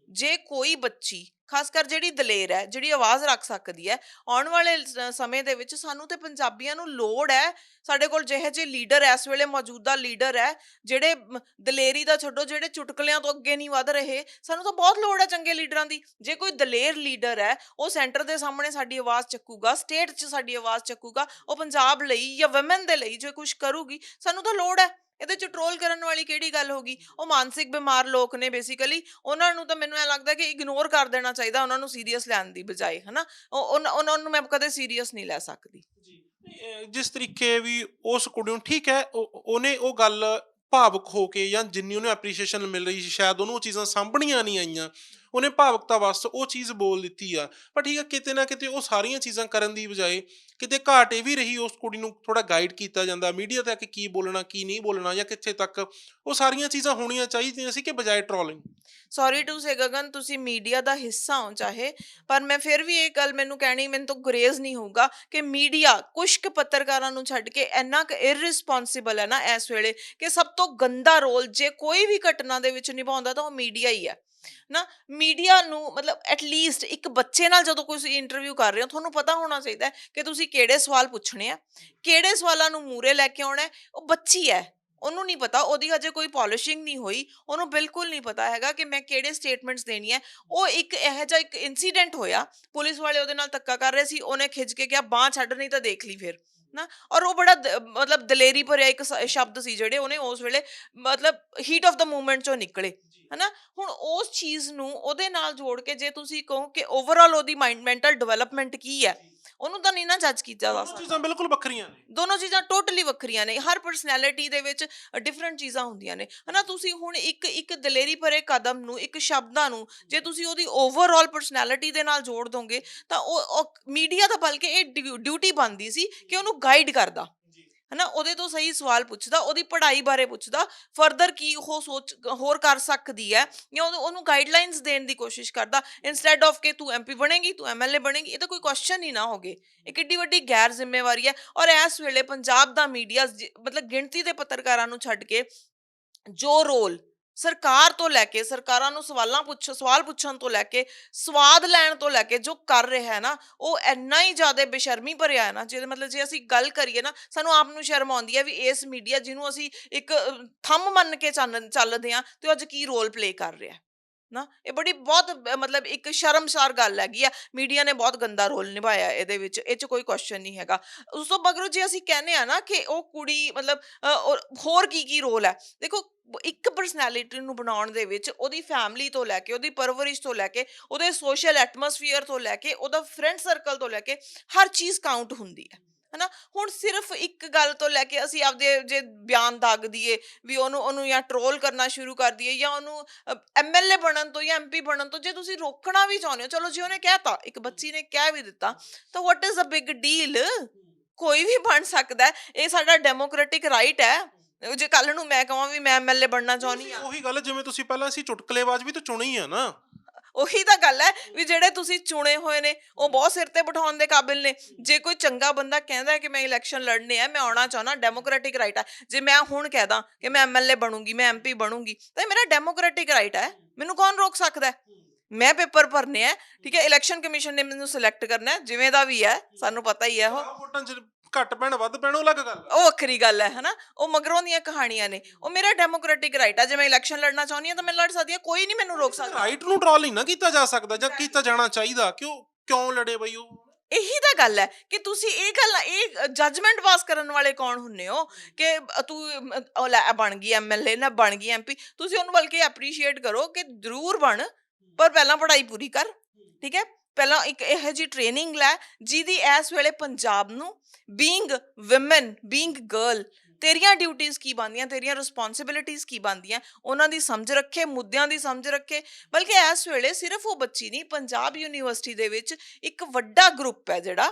ਜੇ ਕੋਈ ਬੱਚੀ ਖਾਸ ਕਰ ਜਿਹੜੀ ਦਲੇਰ ਹੈ, ਜਿਹੜੀ ਆਵਾਜ਼ ਰੱਖ ਸਕਦੀ ਹੈ, ਆਉਣ ਵਾਲੇ ਸਮੇਂ ਦੇ ਵਿੱਚ ਸਾਨੂੰ ਤੇ ਪੰਜਾਬੀਆਂ ਨੂੰ ਲੋੜ ਹੈ, ਸਾਡੇ ਕੋਲ ਜਿਹੇ ਜਿਹੇ ਲੀਡਰ ਇਸ ਵੇਲੇ ਮੌਜੂਦਾ ਲੀਡਰ ਹੈ, ਜਿਹੜੇ ਦਲੇਰੀ ਦਾ ਛੱਡੋ, ਜਿਹੜੇ ਚੁਟਕਲਿਆਂ ਤੋਂ ਅੱਗੇ ਨਹੀਂ ਵਧ ਰਹੇ, ਸਾਨੂੰ ਤਾਂ ਬਹੁਤ ਲੋੜ ਹੈ ਚੰਗੇ ਲੀਡਰਾਂ ਦੀ। ਜੇ ਕੋਈ ਦਲੇਰ ਲੀਡਰ ਹੈ, ਉਹ ਸੈਂਟਰ ਦੇ ਸਾਹਮਣੇ ਸਾਡੀ ਆਵਾਜ਼ ਚੱਕੂਗਾ, ਸਟੇਟ 'ਚ ਸਾਡੀ ਆਵਾਜ਼ ਚੱਕੂਗਾ, ਉਹ ਪੰਜਾਬ ਲਈ ਜਾਂ ਔਮਨ ਦੇ ਲਈ ਜੇ ਕੁਝ ਕਰੂਗੀ, ਸਾਨੂੰ ਤਾਂ ਲੋੜ ਹੈ। ਇਹਦੇ ਚ ਟਰੋਲ ਕਰਨ ਵਾਲੀ ਕਿਹੜੀ ਗੱਲ ਹੋਗੀ ਉਹ ਮਾਨਸਿਕ ਬਿਮਾਰ ਲੋਕ ਨੇ ਬੇਸਿਕਲੀ ਉਹਨਾਂ ਨੂੰ ਤਾਂ ਮੈਨੂੰ ਐ ਲੱਗਦਾ ਕਿ ਇਗਨੋਰ ਕਰ ਦੇਣਾ ਚਾਹੀਦਾ ਉਹਨਾਂ ਨੂੰ ਸੀਰੀਅਸ ਲੈਣ ਦੀ ਬਜਾਏ, ਹਨਾ? ਉਹਨਾਂ ਨੂੰ ਮੈਂ ਕਦੇ ਸੀਰੀਅਸ ਨਹੀਂ ਲੈ ਸਕਦੀ। ਜਿਸ ਤਰੀਕੇ ਵੀ ਉਸ ਕੁੜੀ ਨੂੰ ਠੀਕ ਹੈ, ਉਹ- ਉਹਨੇ ਉਹ ਗੱਲ ਭਾਵੁਕ ਹੋ ਕੇ ਜਾਂ ਜਿੰਨੀ ਉਹਨੂੰ ਐਪਰੀਸ਼ੀਏਸ਼ਨ ਮਿਲ ਰਹੀ ਸੀ, ਸ਼ਾਇਦ ਉਹਨੂੰ ਉਹ ਚੀਜ਼ਾਂ ਸਾਂਭਣੀਆਂ ਨਹੀਂ ਆਈਆਂ। ਉਹਨੇ ਭਾਵੁਕਤਾ ਵਾਸਤੇ ਉਹ ਚੀਜ਼ ਬੋਲ ਦਿੱਤੀ ਆ। ਪਰ ਠੀਕ ਆ, ਕਿਤੇ ਨਾ ਕਿਤੇ ਉਹ ਸਾਰੀਆਂ ਚੀਜ਼ਾਂ ਕਰਨ ਦੀ ਬਜਾਏ ਕਿਤੇ ਘਾਟ ਇਹ ਵੀ ਰਹੀ ਉਸ ਕੁੜੀ ਨੂੰ ਥੋੜਾ ਗਾਈਡ ਕੀਤਾ ਜਾਂਦਾ ਮੀਡੀਆ ਤੱਕ ਕੀ ਬੋਲਣਾ, ਕੀ ਨਹੀਂ ਬੋਲਣਾ ਜਾਂ ਕਿੱਥੇ ਤੱਕ ਉਹ ਸਾਰੀਆਂ ਚੀਜ਼ਾਂ ਹੋਣੀਆਂ ਚਾਹੀਦੀਆਂ ਸੀ ਕਿ ਬਜਾਏ trolling sorry to say Gagan, ਤੁਸੀਂ ਮੀਡੀਆ ਦਾ ਹਿੱਸਾ ਹੋ ਚਾਹੇ, ਪਰ ਮੈਂ ਫਿਰ ਵੀ ਇਹ ਗੱਲ ਮੈਨੂੰ ਕਹਿਣੀ, ਮੈਨੂੰ ਤਾਂ ਗੁਰੇਜ਼ ਨਹੀਂ ਹੋਊਗਾ ਕਿ ਮੀਡੀਆ ਕੁਝ ਕੁ ਪੱਤਰਕਾਰਾਂ ਨੂੰ ਛੱਡ ਕੇ ਇੰਨਾ ਕੁ ਇਰਰਿਸਪੌਂਸਿਬਲ ਹੈ ਨਾ ਇਸ ਵੇਲੇ ਕਿ ਸਭ ਤੋਂ ਗੰਦਾ ਰੋਲ ਜੇ ਕੋਈ ਵੀ ਘਟਨਾ ਦੇ ਵਿੱਚ ਨਿਭਾਉਂਦਾ ਤਾਂ ਉਹ ਮੀਡੀਆ ਹੀ ਹੈ। ਨਾ ਮੀਡੀਆ ਨੂੰ ਮਤਲਬ ਐਟਲੀਸਟ ਇੱਕ ਬੱਚੇ ਨਾਲ ਜਦੋਂ ਕੋਈ ਇੰਟਰਵਿਊ ਕਰ ਰਹੇ ਹੋ, ਤੁਹਾਨੂੰ ਪਤਾ ਹੋਣਾ ਚਾਹੀਦਾ ਕਿ ਤੁਸੀਂ ਕਿਹੜੇ ਸਵਾਲ ਪੁੱਛਣੇ ਆ, ਕਿਹੜੇ ਸਵਾਲਾਂ ਨੂੰ ਮੂਰੇ ਲੈ ਕੇ ਆਉਣਾ ਉਹ ਬੱਚੀ ਹੈ, ਉਹਨੂੰ ਨਹੀਂ ਪਤਾ, ਉਹਦੀ ਹਜੇ ਕੋਈ ਪਾਲਿਸ਼ਿੰਗ ਨਹੀਂ ਹੋਈ, ਉਹਨੂੰ ਬਿਲਕੁਲ ਨਹੀਂ ਪਤਾ ਹੈਗਾ ਕਿ ਮੈਂ ਕਿਹੜੇ ਸਟੇਟਮੈਂਟਸ ਦੇਣੀ ਹੈ। ਉਹ ਇੱਕ ਇਹੋ ਜਿਹਾ ਇੱਕ ਇਨਸੀਡੈਂਟ ਹੋਇਆ, ਪੁਲਿਸ ਵਾਲੇ ਉਹਦੇ ਨਾਲ ਧੱਕਾ ਕਰ ਰਹੇ ਸੀ, ਉਹਨੇ ਖਿੱਚ ਕੇ ਕਿਹਾ, ਬਾਹ ਛੱਡ, ਨਹੀਂ ਤਾਂ ਦੇਖ ਲਈ ਫਿਰ। ਨਾ ਔਰ ਉਹ ਬੜਾ ਮਤਲਬ ਦਲੇਰੀ ਭਰਿਆ ਇੱਕ ਸ਼ਬਦ ਸੀ ਜਿਹੜੇ ਉਹਨੇ ਉਸ ਵੇਲੇ ਮਤਲਬ ਹੀਟ ਆਫ ਦਾ ਮੂਵਮੈਂਟ ਚੋਂ ਨਿਕਲੇ ਹਨਾ? ਹੁਣ ਉਸ ਚੀਜ਼ ਨੂੰ ਉਹਦੇ ਨਾਲ ਜੋੜ ਕੇ ਜੇ ਤੁਸੀਂ ਕਹੋ ਕਿ ਓਵਰਆਲ ਉਹਦੀ ਮਾਈਂਡ ਮੈਂਟਲ ਡਿਵੈਲਪਮੈਂਟ ਕੀ ਹੈ? ਉਹਨੂੰ ਤਾਂ ਨਹੀਂ ਨਾ ਜੱਜ ਕੀਤਾ ਜਾ ਸਕਦਾ। ਚੀਜ਼ਾਂ ਬਿਲਕੁਲ ਵੱਖਰੀਆਂ ਨੇ। ਦੋਨੋਂ ਚੀਜ਼ਾਂ ਟੋਟਲੀ ਵੱਖਰੀਆਂ ਨੇ। ਹਰ ਪਰਸਨੈਲਿਟੀ ਦੇ ਵਿੱਚ ਡਿਫਰੈਂਟ ਚੀਜ਼ਾਂ ਹੁੰਦੀਆਂ ਨੇ। ਹਨਾ ਤੁਸੀਂ ਹੁਣ ਇੱਕ ਇੱਕ ਦਲੇਰੀ ਭਰੇ ਕਦਮ ਨੂੰ ਇੱਕ ਸ਼ਬਦਾਂ ਨੂੰ ਜੇ ਤੁਸੀਂ ਉਹਦੀ ਓਵਰਆਲ ਪਰਸਨੈਲਿਟੀ ਦੇ ਨਾਲ ਜੋੜ ਦੋਗੇ ਤਾਂ ਉਹ ਮੀਡੀਆ ਦਾ ਬਲਕਿ ਇਹ ਡਿਊਟੀ ਬਣਦੀ ਸੀ ਕਿ ਉਹਨੂੰ ਗਾਈਡ ਕਰਦਾ। ਹਨਾ, ਉਹਦੇ ਤੋਂ ਸਹੀ ਸਵਾਲ ਪੁੱਛਦਾ, ਉਹਦੀ ਪੜ੍ਹਾਈ ਬਾਰੇ ਪੁੱਛਦਾ, ਫਰਦਰ ਕੀ ਉਹ ਸੋਚ ਹੋਰ ਕਰ ਸਕਦੀ ਹੈ ਜਾਂ ਉਹਨੂੰ- ਉਹਨੂੰ ਗਾਈਡਲਾਈਨਸ ਦੇਣ ਦੀ ਕੋਸ਼ਿਸ਼ ਕਰਦਾ ਇਨਸਟੈਡ ਆਫ ਕਿ ਤੂੰ ਐਮਪੀ ਬਣੇਗੀ, ਤੂੰ ਐਮਐਲਏ ਬਣੇਗੀ, ਇਹ ਤਾਂ ਕੋਈ ਕੁਐਸਚਨ ਹੀ ਨਾ ਹੋਗੇ ਇਹ ਕਿੱਡੀ ਵੱਡੀ ਗੈਰ ਜ਼ਿੰਮੇਵਾਰੀ ਹੈ ਔਰ ਇਸ ਵੇਲੇ ਪੰਜਾਬ ਦਾ ਮੀਡੀਆ ਮਤਲਬ ਗਿਣਤੀ ਦੇ ਪੱਤਰਕਾਰਾਂ ਨੂੰ ਛੱਡ ਕੇ ਜੋ ਰੋਲ ਸਰਕਾਰ ਤੋਂ ਲੈ ਕੇ, ਸਰਕਾਰਾਂ ਨੂੰ ਸਵਾਲਾਂ ਪੁੱਛ, ਸਵਾਲ ਪੁੱਛਣ ਤੋਂ ਲੈ ਕੇ, ਸਵਾਦ ਲੈਣ ਤੋਂ ਲੈ ਕੇ ਜੋ ਕਰ ਰਿਹਾ ਹੈ ਨਾ, ਉਹ ਇੰਨਾ ਹੀ ਜ਼ਿਆਦਾ ਬੇਸ਼ਰਮੀ ਭਰਿਆ ਹੈ ਨਾ, ਜਿਹਦੇ ਮਤਲਬ ਜੇ ਅਸੀਂ ਗੱਲ ਕਰੀਏ ਨਾ, ਸਾਨੂੰ ਆਪ ਨੂੰ ਸ਼ਰਮ ਆਉਂਦੀ ਹੈ ਵੀ ਇਸ ਮੀਡੀਆ ਜਿਹਨੂੰ ਅਸੀਂ ਇੱਕ ਥੰਮ ਮੰਨ ਕੇ ਚੱਲ- ਚੱਲਦੇ ਆ ਤੇ ਉਹ ਅੱਜ ਕੀ ਰੋਲ ਪਲੇ ਕਰ ਰਿਹਾ ਨਾ, ਇਹ ਬੜੀ ਬਹੁਤ ਮਤਲਬ ਇੱਕ ਸ਼ਰਮਸਾਰ ਗੱਲ ਹੈਗੀ ਆ। ਮੀਡੀਆ ਨੇ ਬਹੁਤ ਗੰਦਾ ਰੋਲ ਨਿਭਾਇਆ ਇਹਦੇ ਵਿੱਚ, ਇਹ 'ਚ ਕੋਈ ਕੁਐਸਚਨ ਨਹੀਂ ਹੈਗਾ। ਉਸ ਤੋਂ ਮਗਰੋਂ ਜੇ ਅਸੀਂ ਕਹਿੰਦੇ ਆ ਨਾ ਕਿ ਉਹ ਕੁੜੀ ਮਤਲਬ ਹੋਰ ਕੀ ਕੀ ਰੋਲ ਹੈ, ਦੇਖੋ ਇੱਕ ਪਰਸਨੈਲਿਟੀ ਨੂੰ ਬਣਾਉਣ ਦੇ ਵਿੱਚ ਉਹਦੀ ਫੈਮਿਲੀ ਤੋਂ ਲੈ ਕੇ, ਉਹਦੀ ਪਰਵਰਿਸ਼ ਤੋਂ ਲੈ ਕੇ, ਉਹਦੇ ਸੋਸ਼ਲ ਐਟਮੋਸਫੀਅਰ ਤੋਂ ਲੈ ਕੇ, ਉਹਦਾ ਫਰੈਂਡ ਸਰਕਲ ਤੋਂ ਲੈ ਕੇ ਹਰ ਚੀਜ਼ ਕਾਊਂਟ ਹੁੰਦੀ ਹੈ। ਹਨਾ? ਹੁਣ ਸਿਰਫ ਇੱਕ ਗੱਲ ਤੋਂ ਲੈ ਕੇ ਅਸੀਂ ਆਪਦੇ ਜੇ ਬਿਆਨ ਦਾਗ ਦਈਏ ਵੀ ਉਹਨੂੰ ਉਹਨੂੰ ਜਾਂ ਟਰੋਲ ਕਰਨਾ ਸ਼ੁਰੂ ਕਰ ਦਈਏ ਜਾਂ ਉਹਨੂੰ ਐਮਐਲਏ ਬਣਨ ਤੋਂ ਜਾਂ ਐਮਪੀ ਬਣਨ ਤੋਂ ਜੇ ਤੁਸੀਂ ਰੋਕਣਾ ਵੀ ਚਾਹੁੰਦੇ ਹੋ, ਚਲੋ ਜੇ ਉਹਨੇ ਕਹਿਤਾ, ਇੱਕ ਬੱਚੀ ਨੇ ਕਹਿ ਵੀ ਦਿੱਤਾ, ਤਾਂ what is a big deal ਕੋਈ ਵੀ ਬਣ ਸਕਦਾ ਹੈ। ਇਹ ਸਾਡਾ ਡੈਮੋਕ੍ਰੈਟਿਕ ਰਾਈਟ ਹੈ। ਜੇ ਕੱਲ ਨੂੰ ਮੈਂ ਕਹਾਂ ਵੀ ਮੈਂ ਐਮਐਲਏ ਬਣਨਾ ਚਾਹੁੰਦੀ ਆ ਉਹੀ ਗੱਲ, ਜਿਵੇਂ ਤੁਸੀਂ ਪਹਿਲਾਂ ਅਸੀਂ ਚੁਟਕਲੇਬਾਜ਼ ਵੀ ਤਾਂ ਚੁਣੇ ਆ ਨਾ। ਉਹੀ ਤਾਂ ਗੱਲ ਹੈ ਵੀ ਜਿਹੜੇ ਤੁਸੀਂ ਚੁਣੇ ਹੋਏ ਨੇ ਉਹ ਬਹੁਤ ਸਿਰ ਤੇ ਬਿਠਾਉਣ ਦੇ ਕਾਬਿਲ ਨੇ। ਜੇ ਕੋਈ ਚੰਗਾ ਬੰਦਾ ਕਹਿੰਦਾ ਕਿ ਮੈਂ ਇਲੈਕਸ਼ਨ ਲੜਨੇ ਆ ਮੈਂ ਆਉਣਾ ਚਾਹਣਾ ਡੈਮੋਕ੍ਰੈਟਿਕ ਰਾਈਟ ਹੈ ਜੇ ਮੈਂ ਹੁਣ ਕਹਿਦਾ ਕਿ ਮੈਂ ਐਮਐਲਏ ਬਣੂੰਗੀ ਮੈਂ ਐਮਪੀ ਬਣੂੰਗੀ ਤਾਂ ਇਹ ਮੇਰਾ ਡੈਮੋਕ੍ਰੈਟਿਕ ਰਾਈਟ ਹੈ ਮੈਨੂੰ ਕੌਣ ਰੋਕ ਸਕਦਾ ਹੈ? ਮੈਂ ਪੇਪਰ ਭਰਨੇ ਆ ਠੀਕ ਹੈ ਇਲੈਕਸ਼ਨ ਕਮਿਸ਼ਨ ਨੇ ਮੈਨੂੰ ਸਿਲੈਕਟ ਕਰਨਾ ਹੈ ਜਿਵੇਂ ਦਾ ਵੀ ਹੈ ਸਾਨੂੰ ਪਤਾ ਹੀ ਹੈ ਉਹ। ਵੋਟਾਂ ਚ ਘੱਟ ਪੈਣ ਵੱਧ ਪੈਣ ਉਹ ਅਲੱਗ ਗੱਲ ਆ। ਉਹ ਵੱਖਰੀ ਗੱਲ ਹੈ ਹਨਾ? ਉਹ ਮਗਰੋਂ ਦੀਆਂ ਕਹਾਣੀਆਂ ਨੇ। ਉਹ ਮੇਰਾ ਡੈਮੋਕ੍ਰੈਟਿਕ ਰਾਈਟ ਹੈ ਜੇ ਮੈਂ ਇਲੈਕਸ਼ਨ ਲੜਨਾ ਚਾਹੁੰਦੀ ਹਾਂ ਤਾਂ ਮੈਂ ਲੜ ਸਕਦੀ ਹਾਂ। ਕੋਈ ਨਹੀਂ ਮੈਨੂੰ ਰੋਕ ਸਕਦਾ। ਰਾਈਟ ਨੂੰ ਟ੍ਰੋਲ ਨਹੀਂ ਨਾ ਕੀਤਾ ਜਾ ਸਕਦਾ ਜਾਂ ਕੀਤਾ ਜਾਣਾ ਚਾਹੀਦਾ। ਕਿਉਂ ਕਿਉਂ ਲੜੇ ਬਈ ਉਹ? ਇਹੀ ਤਾਂ ਗੱਲ ਹੈ ਕਿ ਤੁਸੀਂ ਇਹ ਗੱਲ ਇਹ ਜੱਜਮੈਂਟ ਪਾਸ ਕਰਨ ਵਾਲੇ ਕੌਣ ਹੁੰਨੇ ਹੋ? ਕਿ ਤੂੰ ਅਮ, ਉਹ ਲੈ ਬਣ ਗਈ ਐਮਐਲਏ ਨਾ ਬਣ ਗਈ ਐਮਪੀ ਤੁਸੀਂ ਉਹਨੂੰ ਬਲਕਿ ਐਪਰੀਸ਼ੀਏਟ ਕਰੋ ਕਿ ਜ਼ਰੂਰ ਬਣ ਪਰ ਪਹਿਲਾਂ ਪੜ੍ਹਾਈ ਪੂਰੀ ਕਰ ਠੀਕ ਹੈ? ਪਹਿਲਾਂ ਇੱਕ ਇਹੋ ਜੀ ਟ੍ਰੇਨਿੰਗ ਲੈ, ਜਿਹਦੀ ਇਸ ਵੇਲੇ ਪੰਜਾਬ ਨੂੰ ਬੀਇੰਗ ਔਮਨ ਬੀਇੰਗ ਗਰਲ ਤੇਰੀਆਂ ਡਿਊਟੀਆਂ ਕੀ ਬਣਦੀਆਂ, ਤੇਰੀਆਂ ਰਿਸਪੌਂਸਿਬਿਲਿਟੀਆਂ ਕੀ ਬਣਦੀਆਂ, ਉਹਨਾਂ ਦੀ ਸਮਝ ਰੱਖੇ, ਮੁੱਦਿਆਂ ਦੀ ਸਮਝ ਰੱਖੇ, ਬਲਕਿ ਇਸ ਵੇਲੇ ਸਿਰਫ ਉਹ ਬੱਚੀ ਨਹੀਂ, ਪੰਜਾਬ ਯੂਨੀਵਰਸਿਟੀ ਦੇ ਵਿੱਚ ਇੱਕ ਵੱਡਾ ਗਰੁੱਪ ਹੈ ਜਿਹੜਾ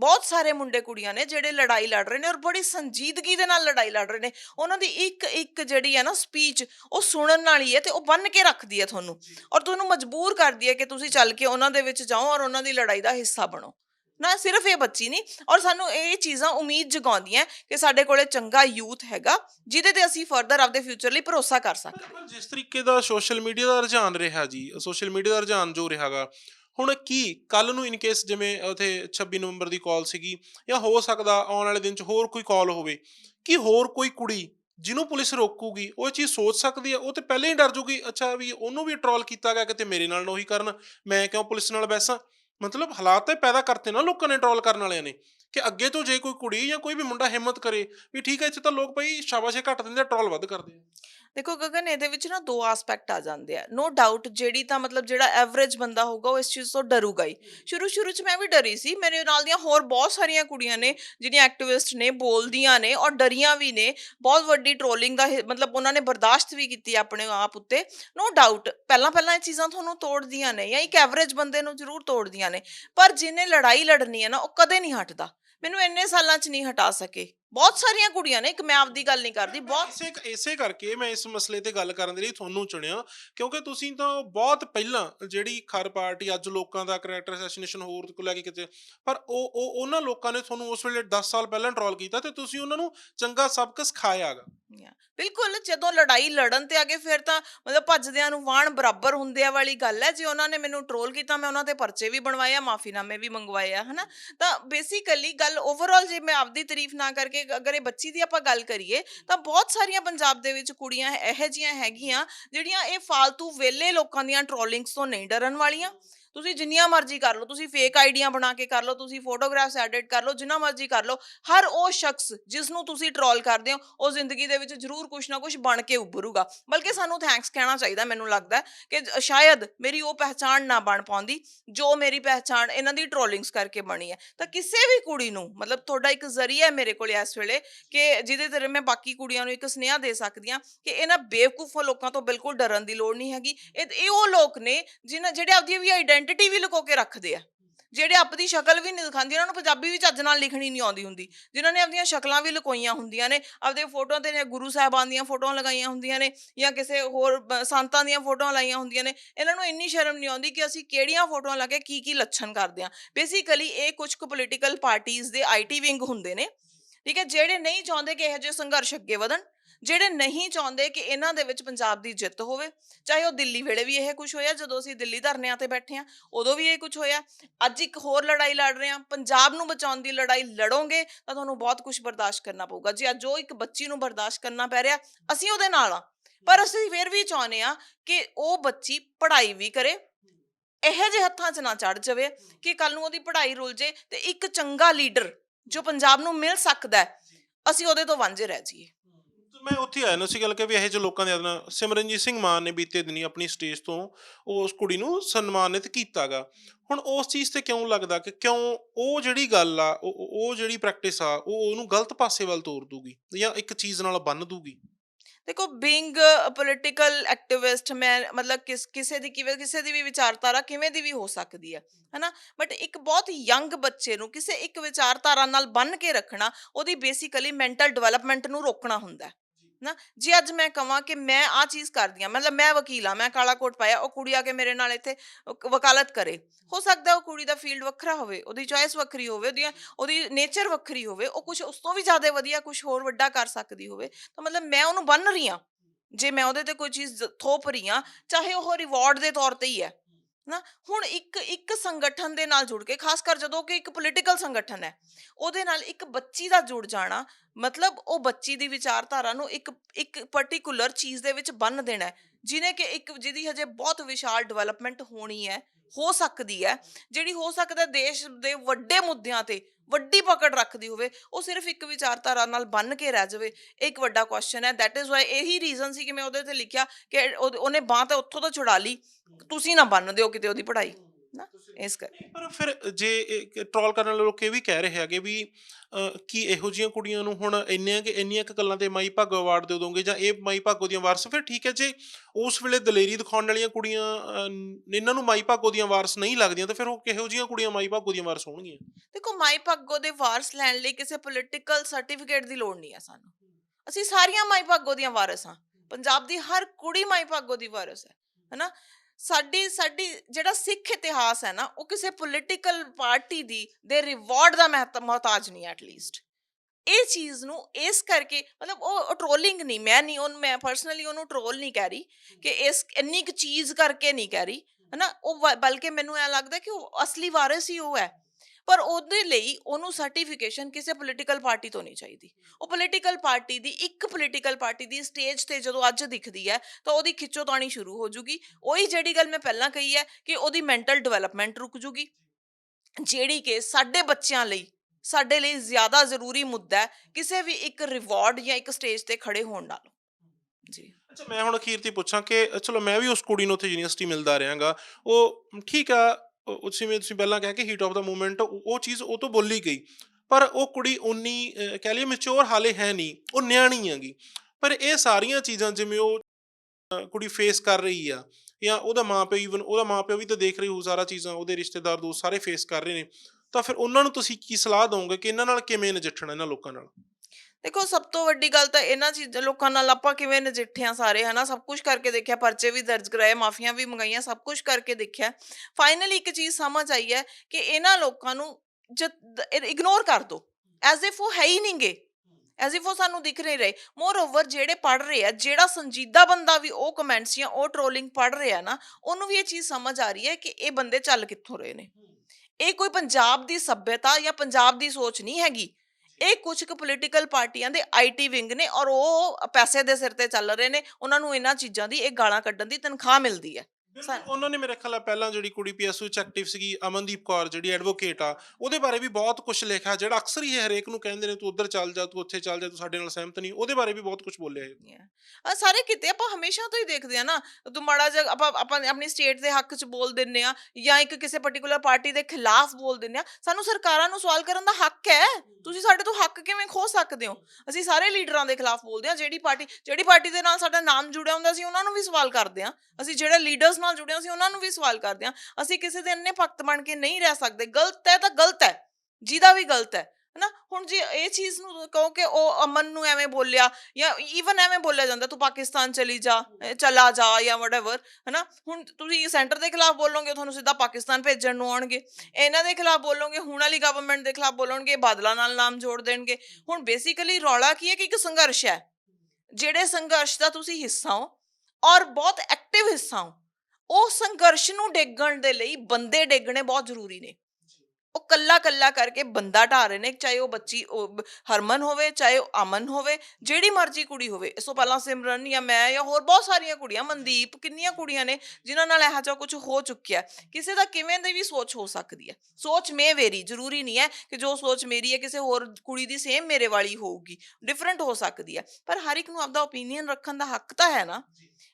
ਬਹੁਤ ਸਾਰੇ ਮੁੰਡੇ ਕੁੜੀਆਂ ਨੇ ਜਿਹੜੇ ਲੜਾਈ ਲੜ ਰਹੇ ਨੇ ਔਰ ਬੜੀ ਸੰਜੀਦਗੀ ਦੇ ਨਾਲ ਲੜਾਈ ਲੜ ਰਹੇ ਨੇ। ਉਹਨਾਂ ਦੀ ਇੱਕ ਇੱਕ ਜਿਹੜੀ ਹੈ ਨਾ ਸਪੀਚ ਉਹ ਸੁਣਨ ਵਾਲੀ ਹੈ ਤੇ ਉਹ ਬੰਨ ਕੇ ਰੱਖਦੀ ਹੈ ਤੁਹਾਨੂੰ ਔਰ ਤੁਹਾਨੂੰ ਮਜਬੂਰ ਕਰਦੀ ਹੈ ਕਿ ਤੁਸੀਂ ਚੱਲ ਕੇ ਉਹਨਾਂ ਦੇ ਵਿੱਚ ਜਾਓ ਔਰ ਉਹਨਾਂ ਦੀ ਲੜਾਈ ਦਾ ਹਿੱਸਾ ਬਣੋ। ਨਾ ਸਿਰਫ ਇਹ ਬੱਚੀ ਨਹੀਂ ਔਰ ਸਾਨੂੰ ਇਹ ਚੀਜ਼ਾਂ ਉਮੀਦ ਜਗਾਉਂਦੀਆਂ ਕਿ ਸਾਡੇ ਕੋਲੇ ਚੰਗਾ ਯੂਥ ਹੈਗਾ ਜਿਹਦੇ ਤੇ ਅਸੀਂ ਫਰਦਰ ਆਪਦੇ ਫਿਊਚਰ ਲਈ ਭਰੋਸਾ ਕਰ ਸਕਦੇ ਜਿਸ ਤਰੀਕੇ ਦਾ ਸੋਸ਼ਲ ਮੀਡੀਆ ਦਾ ਰੁਝਾਨ ਰਿਹਾ ਜੀ ਸੋਸ਼ਲ ਮੀਡੀਆ ਦਾ ਰੁਝਾਨ ਜੋ ਰਿਹਾਗਾ ਹੁਣ ਕੀ? ਕੱਲ ਨੂੰ ਇਨ ਕੇਸ ਜਿਵੇਂ ਉਥੇ 26 ਨਵੰਬਰ ਦੀ ਕਾਲ ਸੀਗੀ ਜਾਂ ਹੋ ਸਕਦਾ ਆਉਣ ਵਾਲੇ ਦਿਨ ਚ ਹੋਰ ਕੋਈ ਕਾਲ ਹੋਵੇ, ਕਿ ਹੋਰ ਕੋਈ ਕੁੜੀ ਜਿਹਨੂੰ ਪੁਲਿਸ ਰੋਕੂਗੀ, ਉਹ ਚੀਜ਼ ਸੋਚ ਸਕਦੀ ਹੈ ਉਹ ਤੇ ਪਹਿਲਾਂ ਹੀ ਡਰ ਜੂਗੀ, ਅੱਛਾ ਵੀ ਉਹਨੂੰ ਵੀ ਟਰੋਲ ਕੀਤਾ ਗਿਆ ਕਿਤੇ ਮੇਰੇ ਨਾਲ ਨਾ ਉਹੀ ਕਰਨ, ਮੈਂ ਕਿਉਂ ਪੁਲਿਸ ਨਾਲ ਬੈਸਾਂ? ਮਤਲਬ ਹਾਲਾਤ ਤਾਂ ਪੈਦਾ ਕਰਤੇ ਨਾ ਲੋਕਾਂ ਨੇ ਟਰੋਲ ਕਰਨ ਵਾਲਿਆਂ ਨੇ, ਕਿ ਅੱਗੇ ਤੋਂ ਜੇ ਕੋਈ ਕੁੜੀ ਜਾਂ ਕੋਈ ਵੀ ਮੁੰਡਾ ਹਿੰਮਤ ਕਰੇ, ਵੀ ਠੀਕ ਹੈ ਇੱਥੇ ਤਾਂ ਲੋਕ ਭਾਈ ਸ਼ਾਬਾਸ਼ੇ ਘੱਟ ਦਿੰਦੇ ਆ ਟਰੋਲ ਵੱਧ ਕਰਦੇ ਆ। ਦੇਖੋ ਗਗਨ ਇਹਦੇ ਵਿੱਚ ਨਾ ਦੋ ਐਸਪੈਕਟ ਆ ਜਾਂਦੇ ਆ। ਨੋ ਡਾਊਟ ਜਿਹੜੀ ਤਾਂ ਮਤਲਬ ਜਿਹੜਾ ਐਵਰੇਜ ਬੰਦਾ ਹੋਊਗਾ ਉਹ ਇਸ ਚੀਜ਼ ਤੋਂ ਡਰੂਗਾ ਹੀ। ਸ਼ੁਰੂ ਸ਼ੁਰੂ 'ਚ ਮੈਂ ਵੀ ਡਰੀ ਸੀ। ਮੇਰੇ ਨਾਲ ਦੀਆਂ ਹੋਰ ਬਹੁਤ ਸਾਰੀਆਂ ਕੁੜੀਆਂ ਨੇ ਜਿਹੜੀਆਂ ਐਕਟਿਵਿਸਟ ਨੇ ਬੋਲਦੀਆਂ ਨੇ ਔਰ ਡਰੀਆਂ ਵੀ ਨੇ। ਬਹੁਤ ਵੱਡੀ ਟ੍ਰੋਲਿੰਗ ਦਾ ਹਿ- ਮਤਲਬ ਉਹਨਾਂ ਨੇ ਬਰਦਾਸ਼ਤ ਵੀ ਕੀਤੀ ਆਪਣੇ ਆਪ ਉੱਤੇ। ਨੋ ਡਾਊਟ ਪਹਿਲਾਂ ਪਹਿਲਾਂ ਇਹ ਚੀਜ਼ਾਂ ਤੁਹਾਨੂੰ ਤੋੜਦੀਆਂ ਨੇ ਜਾਂ ਇੱਕ ਐਵਰੇਜ ਬੰਦੇ ਨੂੰ ਜ਼ਰੂਰ ਤੋੜਦੀਆਂ ਨੇ। ਪਰ ਜਿਹਨੇ ਲੜਾਈ ਲੜਨੀ ਹੈ ਨਾ ਉਹ ਕਦੇ ਨਹੀਂ ਹਟਦਾ। ਮੈਨੂੰ ਇੰਨੇ ਸਾਲਾਂ 'ਚ ਨਹੀਂ ਹਟਾ ਸਕੇ। ਬਹੁਤ ਸਾਰੀਆਂ ਕੁੜੀਆਂ ਨੇ ਇੱਕ ਮੈਂ ਆਪਦੀ ਗੱਲ ਨਹੀਂ ਕਰਦੀ ਬਹੁਤ ਇਸੇ ਇਸੇ ਕਰਕੇ ਮੈਂ ਇਸ ਮਸਲੇ ਤੇ ਗੱਲ ਕਰਨ ਦੇ ਲਈ ਤੁਹਾਨੂੰ ਚੁਣਿਆ ਕਿਉਂਕਿ ਤੁਸੀਂ ਤਾਂ ਬਹੁਤ ਪਹਿਲਾਂ ਜਿਹੜੀ ਖਰ ਪਾਰਟੀ ਅੱਜ ਲੋਕਾਂ ਦਾ ਕੈਰੈਕਟਰ ਅਸੈਸੀਨੇਸ਼ਨ ਹੋਰ ਕੋ ਲੈ ਕੇ ਕਿਤੇ ਪਰ ਉਹ ਉਹ ਉਹਨਾਂ ਲੋਕਾਂ ਨੇ ਤੁਹਾਨੂੰ ਉਸ ਵੇਲੇ 10 ਸਾਲ ਪਹਿਲਾਂ ਟਰੋਲ ਕੀਤਾ ਤੇ ਤੁਸੀਂ ਉਹਨਾਂ ਨੂੰ ਚੰਗਾ ਸਬਕ ਸਿਖਾਇਆਗਾ। ਬਿਲਕੁਲ, ਜਦੋਂ ਲੜਾਈ ਲੜਨ ਤੇ ਆ ਫਿਰ ਤਾਂ ਮਤਲਬ ਭੱਜਦਿਆਂ ਨੂੰ ਵਾਣ ਬਰਾਬਰ ਹੁੰਦਿਆਂ ਵਾਲੀ ਗੱਲ ਹੈ। ਜੇ ਉਹਨਾਂ ਨੇ ਮੈਨੂੰ ਟ੍ਰੋਲ ਕੀਤਾ, ਮੈਂ ਉਹਨਾਂ ਤੇ ਪਰਚੇ ਵੀ ਬਣਵਾਏ ਆ, ਮਾਫੀਨਾਮੇ ਵੀ ਮੰਗਵਾਏ ਆ, ਹਨਾ? ਤਾਂ ਬੇਸਿਕਲੀ ਗੱਲ ਓਵਰਆਲ ਜੇ ਮੈਂ ਆਪਦੀ ਤਾਰੀਫ ਨਾ ਕਰਕੇ ਅਗਰ ਇਹ ਬੱਚੀ ਦੀ ਆਪਾਂ ਗੱਲ ਕਰੀਏ, ਤਾਂ ਬਹੁਤ ਸਾਰੀਆਂ ਪੰਜਾਬ ਦੇ ਵਿੱਚ ਕੁੜੀਆਂ ਇਹੋ ਜਿਹੀਆਂ ਹੈਗੀਆਂ, ਜਿਹੜੀਆਂ ਇਹ ਫਾਲਤੂ ਵੇਲੇ ਲੋਕਾਂ ਦੀਆਂ ਟ੍ਰੋਲਿੰਗਸ ਤੋਂ ਨਹੀਂ ਡਰਨ ਵਾਲੀਆਂ। ਤੁਸੀਂ ਜਿੰਨੀਆਂ ਮਰਜ਼ੀ ਕਰ ਲਓ, ਤੁਸੀਂ ਫੇਕ ਆਈਡੀਆਂ ਬਣਾ ਕੇ ਕਰ ਲਓ, ਤੁਸੀਂ ਫੋਟੋਗ੍ਰਾਫਸ ਐਡਿਟ ਕਰ ਲਓ, ਜਿੰਨਾ ਮਰਜ਼ੀ ਕਰ ਲਓ, ਹਰ ਉਹ ਸ਼ਖਸ ਜਿਸ ਨੂੰ ਤੁਸੀਂ ਟਰੋਲ ਕਰਦੇ ਹੋ, ਉਹ ਜ਼ਿੰਦਗੀ ਦੇ ਵਿੱਚ ਜ਼ਰੂਰ ਕੁਝ ਨਾ ਕੁਝ ਬਣ ਕੇ ਉੱਭਰੂਗਾ। ਬਲਕਿ ਸਾਨੂੰ ਥੈਂਕਸ ਕਹਿਣਾ ਚਾਹੀਦਾ, ਮੈਨੂੰ ਲੱਗਦਾ ਕਿ ਸ਼ਾਇਦ ਮੇਰੀ ਉਹ ਪਹਿਚਾਣ ਨਾ ਬਣ ਪਾਉਂਦੀ, ਜੋ ਮੇਰੀ ਪਹਿਚਾਣ ਇਹਨਾਂ ਦੀ ਟਰੋਲਿੰਗਸ ਕਰਕੇ ਬਣੀ ਹੈ। ਤਾਂ ਕਿਸੇ ਵੀ ਕੁੜੀ ਨੂੰ, ਮਤਲਬ ਤੁਹਾਡਾ ਇੱਕ ਜ਼ਰੀਆ ਹੈ ਮੇਰੇ ਕੋਲ ਇਸ ਵੇਲੇ, ਕਿ ਜਿਹਦੇ ਤੇ ਮੈਂ ਬਾਕੀ ਕੁੜੀਆਂ ਨੂੰ ਇੱਕ ਸੁਨੇਹਾ ਦੇ ਸਕਦੀ ਹਾਂ ਕਿ ਇਹਨਾਂ ਬੇਵਕੂਫ ਲੋਕਾਂ ਤੋਂ ਬਿਲਕੁਲ ਡਰਨ ਦੀ ਲੋੜ ਨਹੀਂ ਹੈਗੀ। ਇਹ ਇਹ ਉਹ ਲੋਕ ਨੇ, ਜਿਨ੍ਹਾਂ, ਜਿਹੜੇ ਆਪਦੀ ਵੀ ਆਇਡੈਂਟੀਟੀ ਵੀ ਲੁਕੋ ਕੇ ਰੱਖਦੇ ਆ। ਜਿਹੜੇ ਆਪਣੀ ਸ਼ਕਲ ਵੀ ਨਹੀਂ ਦਿਖਾਉਂਦੇ, ਉਹਨਾਂ ਨੂੰ ਪੰਜਾਬੀ ਵੀ ਚੱਜ ਨਾਲ ਲਿਖਣੀ ਨਹੀਂ ਆਉਂਦੀ ਹੁੰਦੀ। ਜਿਨ੍ਹਾਂ ਨੇ ਆਪਣੀਆਂ ਸ਼ਕਲਾਂ ਵੀ ਲੁਕੋਈਆਂ ਹੁੰਦੀਆਂ ਨੇ, ਆਪਦੇ ਫੋਟੋਆਂ ਤੇ ਗੁਰੂ ਸਾਹਿਬਾਨ ਦੀਆਂ ਫੋਟੋਆਂ ਲਗਾਈਆਂ ਹੁੰਦੀਆਂ ਨੇ ਜਾਂ ਕਿਸੇ ਹੋਰ ਸੰਤਾਂ ਦੀਆਂ ਫੋਟੋਆਂ ਲਾਈਆਂ ਹੁੰਦੀਆਂ ਨੇ, ਇਹਨਾਂ ਨੂੰ ਇੰਨੀ ਸ਼ਰਮ ਨਹੀਂ ਆਉਂਦੀ ਕਿ ਅਸੀਂ ਕਿਹੜੀਆਂ ਫੋਟੋਆਂ ਲਾ ਕੇ ਕੀ ਕੀ ਲੱਛਣ ਕਰਦੇ ਆ ਬੇਸਿਕਲੀ ਇਹ ਕੁਝ ਕੁ ਪੋਲੀਟੀਕਲ ਪਾਰਟੀਆਂ ਦੇ ਆਈਟੀ ਵਿੰਗ ਹੁੰਦੇ ਨੇ, ਠੀਕ ਹੈ? ਜਿਹੜੇ ਨਹੀਂ ਚਾਹੁੰਦੇ ਕਿ ਇਹੋ ਜਿਹੇ ਸੰਘਰਸ਼ ਅੱਗੇ ਵਧਣ ਜਿਹੜੇ ਨਹੀਂ ਚਾਹੁੰਦੇ ਕਿ ਇਹਨਾਂ ਦੇ ਵਿੱਚ ਪੰਜਾਬ ਦੀ ਜਿੱਤ ਹੋਵੇ ਚਾਹੇ ਉਹ ਦਿੱਲੀ ਵੇਲੇ ਵੀ ਇਹ ਕੁਝ ਹੋਇਆ ਜਦੋਂ ਅਸੀਂ ਦਿੱਲੀ ਧਰਨਿਆਂ ਤੇ ਬੈਠੇ ਆ ਉਦੋਂ ਵੀ ਇਹ ਕੁਝ ਹੋਇਆ। ਅੱਜ ਇੱਕ ਹੋਰ ਲੜਾਈ ਲੜ ਰਹੇ ਆ ਪੰਜਾਬ ਨੂੰ ਬਚਾਉਣ ਦੀ ਲੜਾਈ ਲੜੋਗੇ ਤਾਂ ਤੁਹਾਨੂੰ ਬਹੁਤ ਕੁਝ ਬਰਦਾਸ਼ਤ ਕਰਨਾ ਪਊਗਾ। ਜੇ ਅੱਜ ਉਹ ਇੱਕ ਬੱਚੀ ਨੂੰ ਬਰਦਾਸ਼ਤ ਕਰਨਾ ਪੈ ਰਿਹਾ ਅਸੀਂ ਉਹਦੇ ਨਾਲ ਆ ਪਰ ਅਸੀਂ ਫਿਰ ਵੀ ਚਾਹੁੰਦੇ ਆ ਕਿ ਉਹ ਬੱਚੀ ਪੜ੍ਹਾਈ ਵੀ ਕਰੇ ਇਹੋ ਜਿਹੇ ਹੱਥਾਂ 'ਚ ਨਾ ਚੜ ਜਾਵੇ ਕਿ ਕੱਲ ਨੂੰ ਉਹਦੀ ਪੜ੍ਹਾਈ ਰੁਲ ਜੇ ਤੇ ਇੱਕ ਚੰਗਾ ਲੀਡਰ ਜੋ ਪੰਜਾਬ ਨੂੰ ਮਿਲ ਸਕਦਾ ਅਸੀਂ ਉਹਦੇ ਤੋਂ ਵਾਂਝੇ ਰਹਿ ਜਾਈਏ। ਮੈਂ ਉੱਥੇ ਆਇਆ ਨਾ ਸੀ ਗੱਲ ਕਿ ਵੀ ਇਹੋ ਜਿਹੇ ਲੋਕਾਂ ਦੇ ਆਦਨਾ ਸਿਮਰਨਜੀਤ ਸਿੰਘ ਮਾਨ ਨੇ ਬੀਤੇ ਦਿਨੀ ਆਪਣੀ ਸਟੇਜ ਤੋਂ ਉਸ ਕੁੜੀ ਨੂੰ ਸਨਮਾਨਿਤ ਕੀਤਾਗਾ। ਹੁਣ ਉਸ ਚੀਜ਼ ਤੇ ਕਿਉਂ ਲੱਗਦਾ ਕਿ ਕਿਉਂ ਉਹ ਜਿਹੜੀ ਗੱਲ ਆ, ਉਹ- ਉਹ ਜਿਹੜੀ ਪ੍ਰੈਕਟਿਸ ਆ, ਉਹ ਉਹਨੂੰ ਗਲਤ ਪਾਸੇ ਵੱਲ ਤੋਰ ਦੂਗੀ ਜਾਂ ਇੱਕ ਚੀਜ਼ ਨਾਲ ਬੰਨ ਦੂਗੀ? ਦੇਖੋ ਬੀਇੰਗ ਪੋਲਿਟੀਕਲ ਐਕਟਿਵਿਸਟ ਮੈਂ ਮਤਲਬ ਕਿਸ, ਕਿਸੇ ਦੀ ਕਿਵੇਂ, ਕਿਸੇ ਦੀ ਵੀ ਵਿਚਾਰਧਾਰਾ ਕਿਵੇਂ ਦੀ ਵੀ ਹੋ ਸਕਦੀ ਹੈ ਹਨਾ? ਬਟ ਇੱਕ ਬਹੁਤ ਯੰਗ ਬੱਚੇ ਨੂੰ ਕਿਸੇ ਇੱਕ ਵਿਚਾਰਧਾਰਾ ਨਾਲ ਬੰਨ ਕੇ ਰੱਖਣਾ, ਉਹਦੀ ਬੇਸਿਕਲੀ ਮੈਂਟਲ ਡਿਵੈਲਪਮੈਂਟ ਨੂੰ ਰੋਕਣਾ ਹੁੰਦਾ। ਨਾ, ਜੇ ਅੱਜ ਮੈਂ ਕਹਾਂ ਕਿ ਮੈਂ ਆ ਚੀਜ਼ ਕਰਦੀ ਆ ਮਤਲਬ ਮੈਂ ਵਕੀਲ ਆ ਮੈਂ ਕਾਲਾ ਕੋਟ ਪਾਇਆ, ਉਹ ਕੁੜੀ ਆ ਕੇ ਮੇਰੇ ਨਾਲ ਇੱਥੇ ਵਕਾਲਤ ਕਰੇ। ਹੋ ਸਕਦਾ ਉਹ ਕੁੜੀ ਦਾ ਫੀਲਡ ਵੱਖਰਾ ਹੋਵੇ, ਉਹਦੀ ਚੋਇਸ ਵੱਖਰੀ ਹੋਵੇ ਉਹਦੀਆਂ ਉਹਦੀ ਨੇਚਰ ਵੱਖਰੀ ਹੋਵੇ, ਉਹ ਕੁਝ ਉਸ ਤੋਂ ਵੀ ਜ਼ਿਆਦਾ ਵਧੀਆ ਕੁਝ ਹੋਰ ਵੱਡਾ ਕਰ ਸਕਦੀ ਹੋਵੇ। ਤਾਂ ਮਤਲਬ ਮੈਂ ਉਹਨੂੰ ਬੰਨ ਰਹੀ ਆ ਜੇ ਮੈਂ ਉਹਦੇ ਤੇ ਕੋਈ ਚੀਜ਼ ਥੋਪ ਰਹੀ ਆ ਚਾਹੇ ਉਹ ਰਿਵਾਰਡ ਦੇ ਤੌਰ ਤੇ ਹੀ ਹੈ। ਨਾ ਹੁਣ ਇੱਕ ਇੱਕ ਸੰਗਠਨ ਦੇ ਨਾਲ ਜੁੜ ਕੇ ਖਾਸ ਕਰ ਜਦੋਂ ਕਿ ਇੱਕ ਪੋਲੀਟੀਕਲ ਸੰਗਠਨ ਹੈ ਉਹਦੇ ਨਾਲ ਇੱਕ ਬੱਚੀ ਦਾ ਜੁੜ ਜਾਣਾ ਮਤਲਬ ਉਹ ਬੱਚੀ ਦੀ ਵਿਚਾਰਧਾਰਾ ਨੂੰ ਇੱਕ ਇੱਕ ਪਾਰਟਿਕੂਲਰ ਚੀਜ਼ ਦੇ ਵਿੱਚ ਬੰਨ ਦੇਣਾ ਹੈ, ਜਿਹਨੇ ਕਿ ਇੱਕ ਜਿਹਦੀ ਹਜੇ ਬਹੁਤ ਵਿਸ਼ਾਲ ਡਿਵੈਲਪਮੈਂਟ ਹੋਣੀ ਹੈ ਹੋ ਸਕਦੀ ਹੈ ਜਿਹੜੀ ਹੋ ਸਕਦਾ ਦੇਸ਼ ਦੇ ਵੱਡੇ ਮੁੱਦਿਆਂ ਤੇ ਵੱਡੀ ਪਕੜ ਰੱਖਦੀ ਹੋਵੇ ਉਹ ਸਿਰਫ ਇੱਕ ਵਿਚਾਰਧਾਰਾ ਨਾਲ ਬੰਨ ਕੇ ਰਹਿ ਜਾਵੇ ਇੱਕ ਵੱਡਾ ਕੁਐਸਚਨ ਹੈ। ਦੈਟ ਇਜ਼ ਵਾਈ ਇਹੀ ਰੀਜ਼ਨ ਸੀ ਕਿ ਮੈਂ ਉਹਦੇ ਤੇ ਲਿਖਿਆ ਕਿ ਉਹ- ਉਹਨੇ ਬਾਹ ਤਾਂ ਉੱਥੋਂ ਤੋਂ ਛੁਡਾ ਲਈ। ਤੁਸੀਂ ਨਾ ਬੰਨ ਦਿਓ ਕਿਤੇ ਉਹਦੀ ਪੜ੍ਹਾਈ। ਨਾ ਇਸ ਕਰ ਪਰ ਫਿਰ ਜੇ ਟਰੋਲ ਕਰਨ ਵਾਲੇ ਲੋਕ ਇਹ ਵੀ ਕਹਿ ਰਹੇ ਹੈਗੇ ਵੀ ਕੀ ਇਹੋ ਜਿਹੀਆਂ ਕੁੜੀਆਂ ਨੂੰ ਹੁਣ ਇੰਨੀਆਂ ਕਿ ਇੰਨੀਆਂ ਕੁ ਗੱਲਾਂ ਤੇ ਮਾਈ ਭਾਗੋ ਅਵਾਰਡ ਦੇ ਦੋਗੇ ਜਾਂ ਇਹ ਮਾਈ ਭਾਗੋ ਦੀਆਂ ਵਾਰਸ ਫਿਰ ਠੀਕ ਹੈ ਜੇ ਉਸ ਵੇਲੇ ਦਲੇਰੀ ਦਿਖਾਉਣ ਵਾਲੀਆਂ ਕੁੜੀਆਂ ਇਹਨਾਂ ਨੂੰ ਮਾਈ ਭਾਗੋ ਦੀਆਂ ਵਾਰਸ ਨਹੀਂ ਲੱਗਦੀਆਂ ਤਾਂ ਫਿਰ ਉਹ ਕਿਹੋ ਜਿਹੀਆਂ ਕੁੜੀਆਂ ਮਾਈ ਭਾਗੋ ਦੀਆਂ ਵਾਰਸ ਹੋਣਗੀਆਂ? ਦੇਖੋ ਮਾਈ ਭਾਗੋ ਦੇ ਵਾਰਸ ਲੈਣ ਲਈ ਕਿਸੇ ਪੋਲੀਟੀਕਲ ਸਰਟੀਫਿਕੇਟ ਦੀ ਲੋੜ ਨਹੀਂ ਹੈ ਸਾਨੂੰ। ਅਸੀਂ ਸਾਰੀਆਂ ਮਾਈ ਭਾਗੋ ਦੀਆਂ ਵਾਰਸ ਹਾਂ। ਪੰਜਾਬ ਦੀ ਹਰ ਕੁੜੀ ਮਾਈ ਭਾਗੋ ਦੀ ਵਾਰਸ ਹੈ ਹੈਨਾ? ਸਾਡੀ ਸਾਡੀ ਜਿਹੜਾ ਸਿੱਖ ਇਤਿਹਾਸ ਹੈ ਨਾ ਉਹ ਕਿਸੇ ਪੋਲੀਟੀਕਲ ਪਾਰਟੀ ਦੀ ਦੇ ਰਿਵਾਰਡ ਦਾ ਮਹਤ- ਮੁਹਤਾਜ ਨਹੀਂ ਐਟ ਲੀਸਟ ਇਹ ਚੀਜ਼ ਨੂੰ ਇਸ ਕਰਕੇ ਮਤਲਬ ਉਹ ਟ੍ਰੋਲਿੰਗ ਨਹੀਂ ਮੈਂ ਨਹੀਂ ਉਹਨੂੰ ਮੈਂ ਪਰਸਨਲੀ ਉਹਨੂੰ ਟ੍ਰੋਲ ਨਹੀਂ ਕਹਿ ਰਹੀ ਕਿ ਇਸ ਇੰਨੀ ਕੁ ਚੀਜ਼ ਕਰਕੇ ਨਹੀਂ ਕਹਿ ਰਹੀ ਹਨਾ? ਉਹ ਵ- ਬਲਕਿ ਮੈਨੂੰ ਐ ਲੱਗਦਾ ਕਿ ਉਹ ਅਸਲੀ ਵਾਰਿਸ ਹੀ ਉਹ ਹੈ। ਪਰ ਉਹਦੇ ਲਈ ਉਹਨੂੰ ਸਰਟੀਫਿਕੇਸ਼ਨ ਕਿਸੇ ਪੋਲੀਟੀਕਲ ਪਾਰਟੀ ਤੋਂ ਨਹੀਂ ਚਾਹੀਦੀ। ਉਹ ਪੋਲੀਟੀਕਲ ਪਾਰਟੀ ਦੀ, ਇੱਕ ਪੋਲੀਟੀਕਲ ਪਾਰਟੀ ਦੀ ਸਟੇਜ ਤੇ ਜਦੋਂ ਅੱਜ ਦਿਖਦੀ ਹੈ, ਤਾਂ ਉਹਦੀ ਖਿੱਚੋਤਾਣੀ ਸ਼ੁਰੂ ਹੋ ਜੂਗੀ। ਉਹੀ ਜਿਹੜੀ ਗੱਲ ਮੈਂ ਪਹਿਲਾਂ ਕਹੀ ਹੈ ਕਿ ਉਹਦੀ ਮੈਂਟਲ ਡਿਵੈਲਪਮੈਂਟ ਰੁਕ ਜੂਗੀ। ਜਿਹੜੀ ਕਿ ਸਾਡੇ ਬੱਚਿਆਂ ਲਈ, ਸਾਡੇ ਲਈ ਜ਼ਿਆਦਾ ਜ਼ਰੂਰੀ ਮੁੱਦਾ ਹੈ ਕਿਸੇ ਵੀ ਇੱਕ ਰਿਵਾਰਡ ਜਾਂ ਇੱਕ ਸਟੇਜ ਤੇ ਖੜੇ ਹੋਣ ਨਾਲ। ਜੀ। ਅੱਛਾ, ਮੈਂ ਹੁਣ ਅਖੀਰ ਤੇ ਪੁੱਛਾਂ ਕਿ, ਚਲੋ ਮੈਂ ਵੀ ਉਸ ਕੁੜੀ ਨੂੰ ਉੱਥੇ ਯੂਨੀਵਰਸਿਟੀ ਮਿਲਦਾ ਰਹਾਂਗਾ। ਉਹ, ਠੀਕ ਆ ਉਹ ਜਿਵੇਂ ਤੁਸੀਂ ਪਹਿਲਾਂ ਕਿਹਾ ਕਿ ਹੀਟ ਆਫ ਦਾ ਮੂਵਮੈਂਟ ਉਹ ਚੀਜ਼ ਉਹ ਤੋਂ ਬੋਲੀ ਗਈ। ਪਰ ਉਹ ਕੁੜੀ ਉਨੀ ਅ, ਕਹਿ ਲਈਏ ਮੈਚੁਰ ਹਾਲੇ ਹੈ ਨਹੀਂ ਉਹ ਨਿਆਣੀ ਹੈਗੀ। ਪਰ ਇਹ ਸਾਰੀਆਂ ਚੀਜ਼ਾਂ ਜਿਵੇਂ ਉਹ ਕੁੜੀ ਫੇਸ ਕਰ ਰਹੀ ਆ ਜਾਂ ਉਹਦਾ ਮਾਪਿਓ ਈਵਨ ਉਹਦਾ ਮਾਪਿਓ ਵੀ ਤਾਂ ਦੇਖ ਰਹੀ ਹੋ ਸਾਰਾ ਚੀਜ਼ਾਂ ਉਹਦੇ ਰਿਸ਼ਤੇਦਾਰ ਦੋਸਤ ਸਾਰੇ ਫੇਸ ਕਰ ਰਹੇ ਨੇ। ਤਾਂ ਫਿਰ ਉਹਨਾਂ ਨੂੰ ਤੁਸੀਂ ਕੀ ਸਲਾਹ ਦੋਗੇ ਕਿ ਇਹਨਾਂ ਨਾਲ ਕਿਵੇਂ ਨਜਿੱਠਣਾ ਇਹਨਾਂ ਲੋਕਾਂ ਨਾਲ? ਦੇਖੋ, ਸਭ ਤੋਂ ਵੱਡੀ ਗੱਲ ਤਾਂ ਇਹਨਾਂ ਚੀਜ਼ਾਂ, ਲੋਕਾਂ ਨਾਲ ਆਪਾਂ ਕਿਵੇਂ ਨਜਿੱਠਿਆ ਸਾਰੇ, ਹਨਾ? ਸਭ ਕੁਝ ਕਰਕੇ ਦੇਖਿਆ, ਪਰਚੇ ਵੀ ਦਰਜ ਕਰਾਏ, ਮਾਫੀਆਂ ਵੀ ਮੰਗਾਈਆਂ, ਸਭ ਕੁਝ ਕਰਕੇ ਦੇਖਿਆ। ਫਾਈਨਲੀ ਇੱਕ ਚੀਜ਼ ਸਮਝ ਆਈ ਹੈ ਕਿ ਇਹਨਾਂ ਲੋਕਾਂ ਨੂੰ ਜਦ ਇਗਨੋਰ ਕਰ ਦੋ। ਐਜ਼ ਇਫ ਉਹ ਹੈ ਹੀ ਨਹੀਂਗੇ ਐਜ਼ ਇਫ ਉਹ ਸਾਨੂੰ ਦਿਖ ਨਹੀਂ ਰਹੇ। ਮੋਰ ਓਵਰ ਜਿਹੜੇ ਪੜ ਰਹੇ ਆ, ਜਿਹੜਾ ਸੰਜੀਦਾ ਬੰਦਾ ਵੀ ਉਹ ਕਮੈਂਟਸ ਜਾਂ ਉਹ ਟ੍ਰੋਲਿੰਗ ਪੜ ਰਿਹਾ ਨਾ, ਉਹਨੂੰ ਵੀ ਇਹ ਚੀਜ਼ ਸਮਝ ਆ ਰਹੀ ਹੈ ਕਿ ਇਹ ਬੰਦੇ ਚੱਲ ਕਿੱਥੋਂ ਰਹੇ ਨੇ। ਇਹ ਕੋਈ ਪੰਜਾਬ ਦੀ ਸੱਭਿਅਤਾ ਜਾਂ ਪੰਜਾਬ ਦੀ ਸੋਚ ਨਹੀਂ ਹੈਗੀ। ਇਹ ਕੁਝ ਕੁ ਪੋਲੀਟੀਕਲ ਪਾਰਟੀਆਂ ਦੇ ਆਈਟੀ ਵਿੰਗ ਨੇ ਔਰ ਉਹ ਪੈਸੇ ਦੇ ਸਿਰ ਤੇ ਚੱਲ ਰਹੇ ਨੇ, ਉਹਨਾਂ ਨੂੰ ਇਹਨਾਂ ਚੀਜ਼ਾਂ ਦੀ, ਇਹ ਗਾਲਾਂ ਕੱਢਣ ਦੀ ਤਨਖਾਹ ਮਿਲਦੀ ਹੈ। ਉਹਨਾਂ ਨੇ ਮੇਰੇ ਖਿਆਲ ਨਾਲ ਪਹਿਲਾਂ ਜਿਹੜੀ ਕੁੜੀ ਪੀਐਸਯੂ ਚ ਐਕਟਿਵ ਸੀਗੀ ਅਮਨਦੀਪ ਕੌਰ ਜਿਹੜੀ ਐਡਵੋਕੇਟ ਆ ਉਹਦੇ ਬਾਰੇ ਵੀ ਬਹੁਤ ਕੁਝ ਲਿਖਿਆ ਜਿਹੜਾ ਅਕਸਰ ਹੀ ਹਰੇਕ ਨੂੰ ਕਹਿੰਦੇ ਨੇ ਤੂੰ ਉੱਧਰ ਚੱਲ ਜਾ ਤੂੰ ਉੱਥੇ ਚੱਲ ਜਾ ਤੂੰ ਸਾਡੇ ਨਾਲ ਸਹਿਮਤ ਨਹੀਂ। ਉਹਦੇ ਬਾਰੇ ਵੀ ਬਹੁਤ ਕੁਝ ਬੋਲਿਆ ਇਹ। ਆ ਸਾਰੇ ਕਿਤੇ ਆਪਾਂ ਹਮੇਸ਼ਾ ਤੋਂ ਹੀ ਦੇਖਦੇ ਆ ਨਾ ਤੂੰ ਮਾੜਾ ਜਿਹਾ ਆਪਾਂ ਆਪਾਂ ਆਪਣੀ ਸਟੇਟ ਦੇ ਹੱਕ 'ਚ ਬੋਲ ਦਿੰਨੇ ਆ ਜਾਂ ਇੱਕ ਕਿਸੇ ਪਾਰਟਿਕੂਲਰ ਪਾਰਟੀ ਦੇ ਖਿਲਾਫ ਬੋਲ ਦਿੰਨੇ ਆ ਸਾਨੂੰ ਸਰਕਾਰਾਂ ਨੂੰ ਸਵਾਲ ਕਰਨ ਦਾ ਹੱਕ ਹੈ। ਤੁਸੀਂ ਸਾਡੇ ਤੋਂ ਹੱਕ ਕਿਵੇਂ ਖੋ ਸਕਦੇ ਹੋ? ਅਸੀਂ ਸਾਰੇ ਲੀਡਰਾਂ ਦੇ ਖਿਲਾਫ ਬੋਲਦੇ ਆ ਜਿਹੜੀ ਪਾਰਟੀ ਜਿਹੜੀ ਪਾਰਟੀ ਦੇ ਨਾਲ ਸਾਡਾ ਨਾਮ ਜੁੜਿਆ ਹੁੰਦਾ ਸੀ ਉਹਨਾਂ ਨੂੰ ਵੀ ਸਵਾਲ ਕਰਦੇ ਆ। ਅਸੀਂ ਜਿਹੜੇ ਲੀਡਰਸ ਨਾਲ ਜੁੜੇ ਹਾਂ ਸੀ ਉਹਨਾਂ ਨੂੰ ਵੀ ਸਵਾਲ ਕਰਦੇ ਆ ਅਸੀਂ ਕਿਸੇ ਦੇ ਅੰਨੇ ਭਗਤ ਬਣ ਕੇ ਨਹੀਂ ਰਹਿ ਸਕਦੇ, ਗਲਤ ਹੈ ਤਾਂ ਗਲਤ ਹੈ, ਜਿਹਦਾ ਵੀ ਗਲਤ ਹੈ, ਹਨਾ, ਹੁਣ ਜੇ ਇਹ ਚੀਜ਼ ਨੂੰ ਕਹੋ ਕਿ ਉਹ ਅਮਨ ਨੂੰ ਐਵੇਂ ਬੋਲਿਆ ਜਾਂ ਈਵਨ ਐਵੇਂ ਬੋਲਿਆ ਜਾਂਦਾ, ਤੂੰ ਪਾਕਿਸਤਾਨ ਚਲੀ ਜਾ ਚਲਾ ਜਾ ਜਾਂ ਵਟਐਵਰ ਹਨਾ, ਹੁਣ ਤੁਸੀਂ ਸੈਂਟਰ ਦੇ ਖਿਲਾਫ ਬੋਲੋਗੇ ਤੁਹਾਨੂੰ ਸਿੱਧਾ ਪਾਕਿਸਤਾਨ ਭੇਜਣ ਨੂੰ ਆਉਣਗੇ, ਇਹਨਾਂ ਦੇ ਖਿਲਾਫ ਬੋਲੋਗੇ, ਹੁਣ ਵਾਲੀ ਗਵਰਨਮੈਂਟ ਦੇ ਖਿਲਾਫ ਬੋਲਣਗੇ ਬਾਦਲਾਂ ਨਾਲ ਨਾਮ ਜੋੜ ਦੇਣਗੇ, ਹੁਣ ਬੇਸਿਕਲੀ ਰੌਲਾ ਕੀ ਹੈ ਕਿ ਇੱਕ ਸੰਘਰਸ਼ ਹੈ, ਜਿਹੜੇ ਸੰਘਰਸ਼ ਦਾ ਤੁਸੀਂ ਹਿੱਸਾ ਹੋ ਔਰ ਬਹੁਤ ਐਕਟਿਵ ਹਿੱਸਾ ਹੋ ਉਹ ਸੰਘਰਸ਼ ਨੂੰ ਡੇਗਣ ਦੇ ਲਈ ਬੰਦੇ ਡੇਗਣੇ ਬਹੁਤ ਜ਼ਰੂਰੀ ਨੇ। ਉਹ ਕੱਲਾ ਕੱਲਾ ਕਰਕੇ ਬੰਦਾ ਢਾ ਰਹੇ ਨੇ ਚਾਹੇ ਉਹ ਬੱਚੀ ਹਰਮਨ ਹੋਵੇ ਚਾਹੇ ਉਹ ਅਮਨ ਹੋਵੇ ਜਿਹੜੀ ਮਰਜ਼ੀ ਕੁੜੀ ਹੋਵੇ। ਇਸ ਤੋਂ ਪਹਿਲਾਂ ਸਿਮਰਨ ਜਾਂ ਮੈਂ ਜਾਂ ਹੋਰ ਬਹੁਤ ਸਾਰੀਆਂ ਕੁੜੀਆਂ ਮਨਦੀਪ ਕਿੰਨੀਆਂ ਕੁੜੀਆਂ ਨੇ ਜਿਨ੍ਹਾਂ ਨਾਲ ਇਹੋ ਜਿਹਾ ਕੁਝ ਹੋ ਚੁੱਕਿਆ। ਕਿਸੇ ਦਾ ਕਿਵੇਂ ਦੀ ਵੀ ਸੋਚ ਹੋ ਸਕਦੀ ਹੈ। ਸੋਚ ਮੇ ਵੇਰੀ ਜ਼ਰੂਰੀ ਨਹੀਂ ਹੈ ਕਿ ਜੋ ਸੋਚ ਮੇਰੀ ਹੈ ਕਿਸੇ ਹੋਰ ਕੁੜੀ ਦੀ ਸੇਮ ਮੇਰੇ ਵਾਲੀ ਹੋਊਗੀ। ਡਿਫਰੈਂਟ ਹੋ ਸਕਦੀ ਹੈ। ਪਰ ਹਰ ਇੱਕ ਨੂੰ ਆਪਦਾ ਓਪੀਨੀਅਨ ਰੱਖਣ ਦਾ ਹੱਕ ਤਾਂ ਹੈ ਨਾ।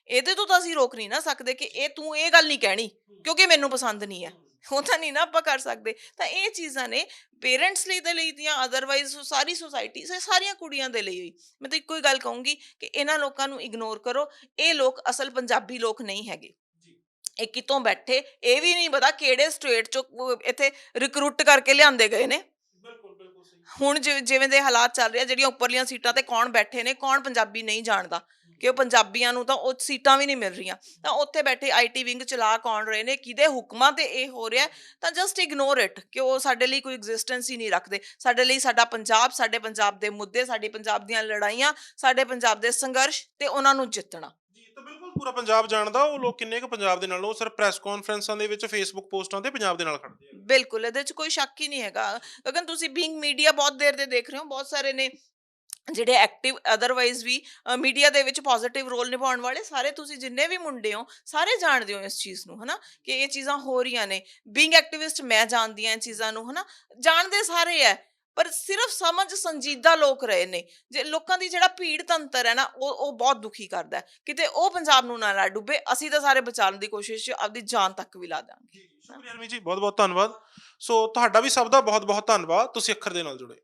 ਇਹਦੇ ਤੋਂ ਤਾਂ ਅਸੀਂ ਰੋਕ ਨਹੀਂ ਨਾ ਸਕਦੇ ਕਿ ਇਹ ਤੂੰ ਇਹ ਗੱਲ ਨਹੀਂ ਕਹਿਣੀ ਕਿਉਂਕਿ ਮੈਨੂੰ ਪਸੰਦ ਨਹੀਂ ਹੈ। ਉਹ ਤਾਂ ਨਹੀਂ ਨਾ ਆਪਾਂ ਕਰ ਸਕਦੇ। ਤਾਂ ਇਹ ਚੀਜ਼ਾਂ ਨੇ ਪੇਰੈਂਟਸ ਲਈ ਦੇ ਲਈ ਜਾਂ ਅਦਰਵਾਈਜ਼ ਸਾਰੀ ਸੋਸਾਇਟੀ ਸਾਰੀਆਂ ਕੁੜੀਆਂ ਦੇ ਲਈ ਹੋਈ। ਮੈਂ ਤਾਂ ਇੱਕੋ ਹੀ ਗੱਲ ਕਹੂੰਗੀ ਕਿ ਇਹਨਾਂ ਲੋਕਾਂ ਨੂੰ ਇਗਨੋਰ ਕਰੋ। ਇਹ ਲੋਕ ਅਸਲ ਪੰਜਾਬੀ ਲੋਕ ਨਹੀਂ ਹੈਗੇ। ਇਹ ਕਿਤੋਂ ਬੈਠੇ ਇਹ ਵੀ ਨਹੀਂ ਪਤਾ ਕਿਹੜੇ ਸਟੇਟ ਚੋਂ ਇੱਥੇ ਰਿਕਰੂਟ ਕਰਕੇ ਲਿਆਂਦੇ ਗਏ ਨੇ। ਹੁਣ ਜਿਵੇਂ ਜਿਵੇਂ ਦੇ ਹਾਲਾਤ ਚੱਲ ਰਹੇ ਜਿਹੜੀਆਂ ਉੱਪਰਲੀਆਂ ਸੀਟਾਂ ਤੇ ਕੌਣ ਬੈਠੇ ਨੇ ਕੌਣ ਪੰਜਾਬੀ ਨਹੀਂ ਜਾਣਦਾ। ਕਿ ਉਹ ਪੰਜਾਬੀਆਂ ਨੂੰ ਤਾਂ ਉਹ ਸੀਟਾਂ ਵੀ ਨਹੀਂ ਮਿਲ ਰਹੀਆਂ। ਤਾਂ ਉੱਥੇ ਬੈਠੇ ਆਈਟੀ ਵਿੰਗ ਚਲਾ ਕੌਣ ਰਹੇ ਨੇ ਕਿਹਦੇ ਹੁਕਮਾਂ ਤੇ ਇਹ ਹੋ ਰਿਹਾ ਤਾਂ ਜਸਟ ਇਗਨੋਰ ਇਟ ਕਿ ਉਹ ਸਾਡੇ ਲਈ ਕੋਈ ਐਗਜ਼ਿਸਟੈਂਸ ਹੀ ਨਹੀਂ ਰੱਖਦੇ। ਸਾਡੇ ਲਈ ਸਾਡਾ ਪੰਜਾਬ ਸਾਡੇ ਪੰਜਾਬ ਦੇ ਮੁੱਦੇ ਸਾਡੀ ਪੰਜਾਬ ਦੀਆਂ ਲੜਾਈਆਂ ਸਾਡੇ ਪੰਜਾਬ ਦੇ ਸੰਘਰਸ਼ ਤੇ ਉਹਨਾਂ ਨੂੰ ਜਿੱਤਣਾ। ਤਾਂ ਬਿਲਕੁਲ ਪੂਰਾ ਪੰਜਾਬ ਜਾਣਦਾ ਉਹ ਲੋਕ ਕਿੰਨੇ ਕੁ ਪੰਜਾਬ ਦੇ ਨਾਲ ਉਹ ਸਿਰਫ ਪ੍ਰੈਸ ਕਾਨਫਰੰਸਾਂ ਦੇ ਵਿੱਚ ਫੇਸਬੁੱਕ ਪੋਸਟਾਂ ਤੇ ਪੰਜਾਬ ਦੇ ਨਾਲ ਖੜਦੇ ਆ। ਬਿਲਕੁਲ ਇਹਦੇ 'ਚ ਕੋਈ ਸ਼ੱਕ ਹੀ ਨਹੀਂ ਹੈਗਾ। ਅਗਰ ਤੁਸੀਂ ਬੀਇੰਗ ਮੀਡੀਆ ਬਹੁਤ ਦੇਰ ਦੇ ਦੇਖ ਰਹੇ ਹੋ ਬਹੁਤ ਸਾਰੇ ਨੇ ਜਿਹੜੇ ਐਕਟਿਵ ਅਦਰਵਾਈਜ਼ ਵੀ ਮੀਡੀਆ ਦੇ ਵਿੱਚ ਪੋਜ਼ਿਟਿਵ ਰੋਲ ਨਿਭਾਉਣ ਵਾਲੇ ਸਾਰੇ ਤੁਸੀਂ ਜਿੰਨੇ ਵੀ ਮੁੰਡੇ ਹੋ ਸਾਰੇ ਜਾਣਦੇ ਹੋ ਇਸ ਚੀਜ਼ ਨੂੰ ਹਨਾ? ਕਿ ਇਹ ਚੀਜ਼ਾਂ ਹੋ ਰਹੀਆਂ ਨੇ। ਬੀਇੰਗ ਐਕਟਿਵਿਸਟ ਮੈਂ ਜਾਣਦੀ ਹਾਂ ਇਹ ਚੀਜ਼ਾਂ ਨੂੰ ਹਨਾ? ਜਾਣਦੇ ਸਾਰੇ ਐ ਪਰ ਸਿਰਫ ਸਮਝ ਸੰਜੀਦਾ ਲੋਕ ਰਹੇ ਨੇ। ਜੇ ਲੋਕਾਂ ਦੀ ਜਿਹੜਾ ਭੀੜ ਤੰਤਰ ਹੈ ਨਾ ਉਹ ਉਹ ਬਹੁਤ ਦੁਖੀ ਕਰਦਾ ਕਿਤੇ ਉਹ ਪੰਜਾਬ ਨੂੰ ਨਾ ਲੈ ਡੁੱਬੇ ਅਸੀਂ ਤਾਂ ਸਾਰੇ ਬਚਾਉਣ ਦੀ ਕੋਸ਼ਿਸ਼ 'ਚ ਆਪਦੀ ਜਾਨ ਤੱਕ ਵੀ ਲਾ ਦਾਂਗੇ ਸ਼ੁਕਰੀਆ ਰਮੀ ਜੀ ਬਹੁਤ ਬਹੁਤ ਧੰਨਵਾਦ। ਸੋ ਤੁਹਾਡਾ ਵੀ ਸਭ ਦਾ ਬਹੁਤ ਬਹੁਤ ਧੰਨਵਾਦ। ਤੁਸੀਂ ਅੱਖਰ ਦੇ ਨਾਲ ਜੁੜੇ।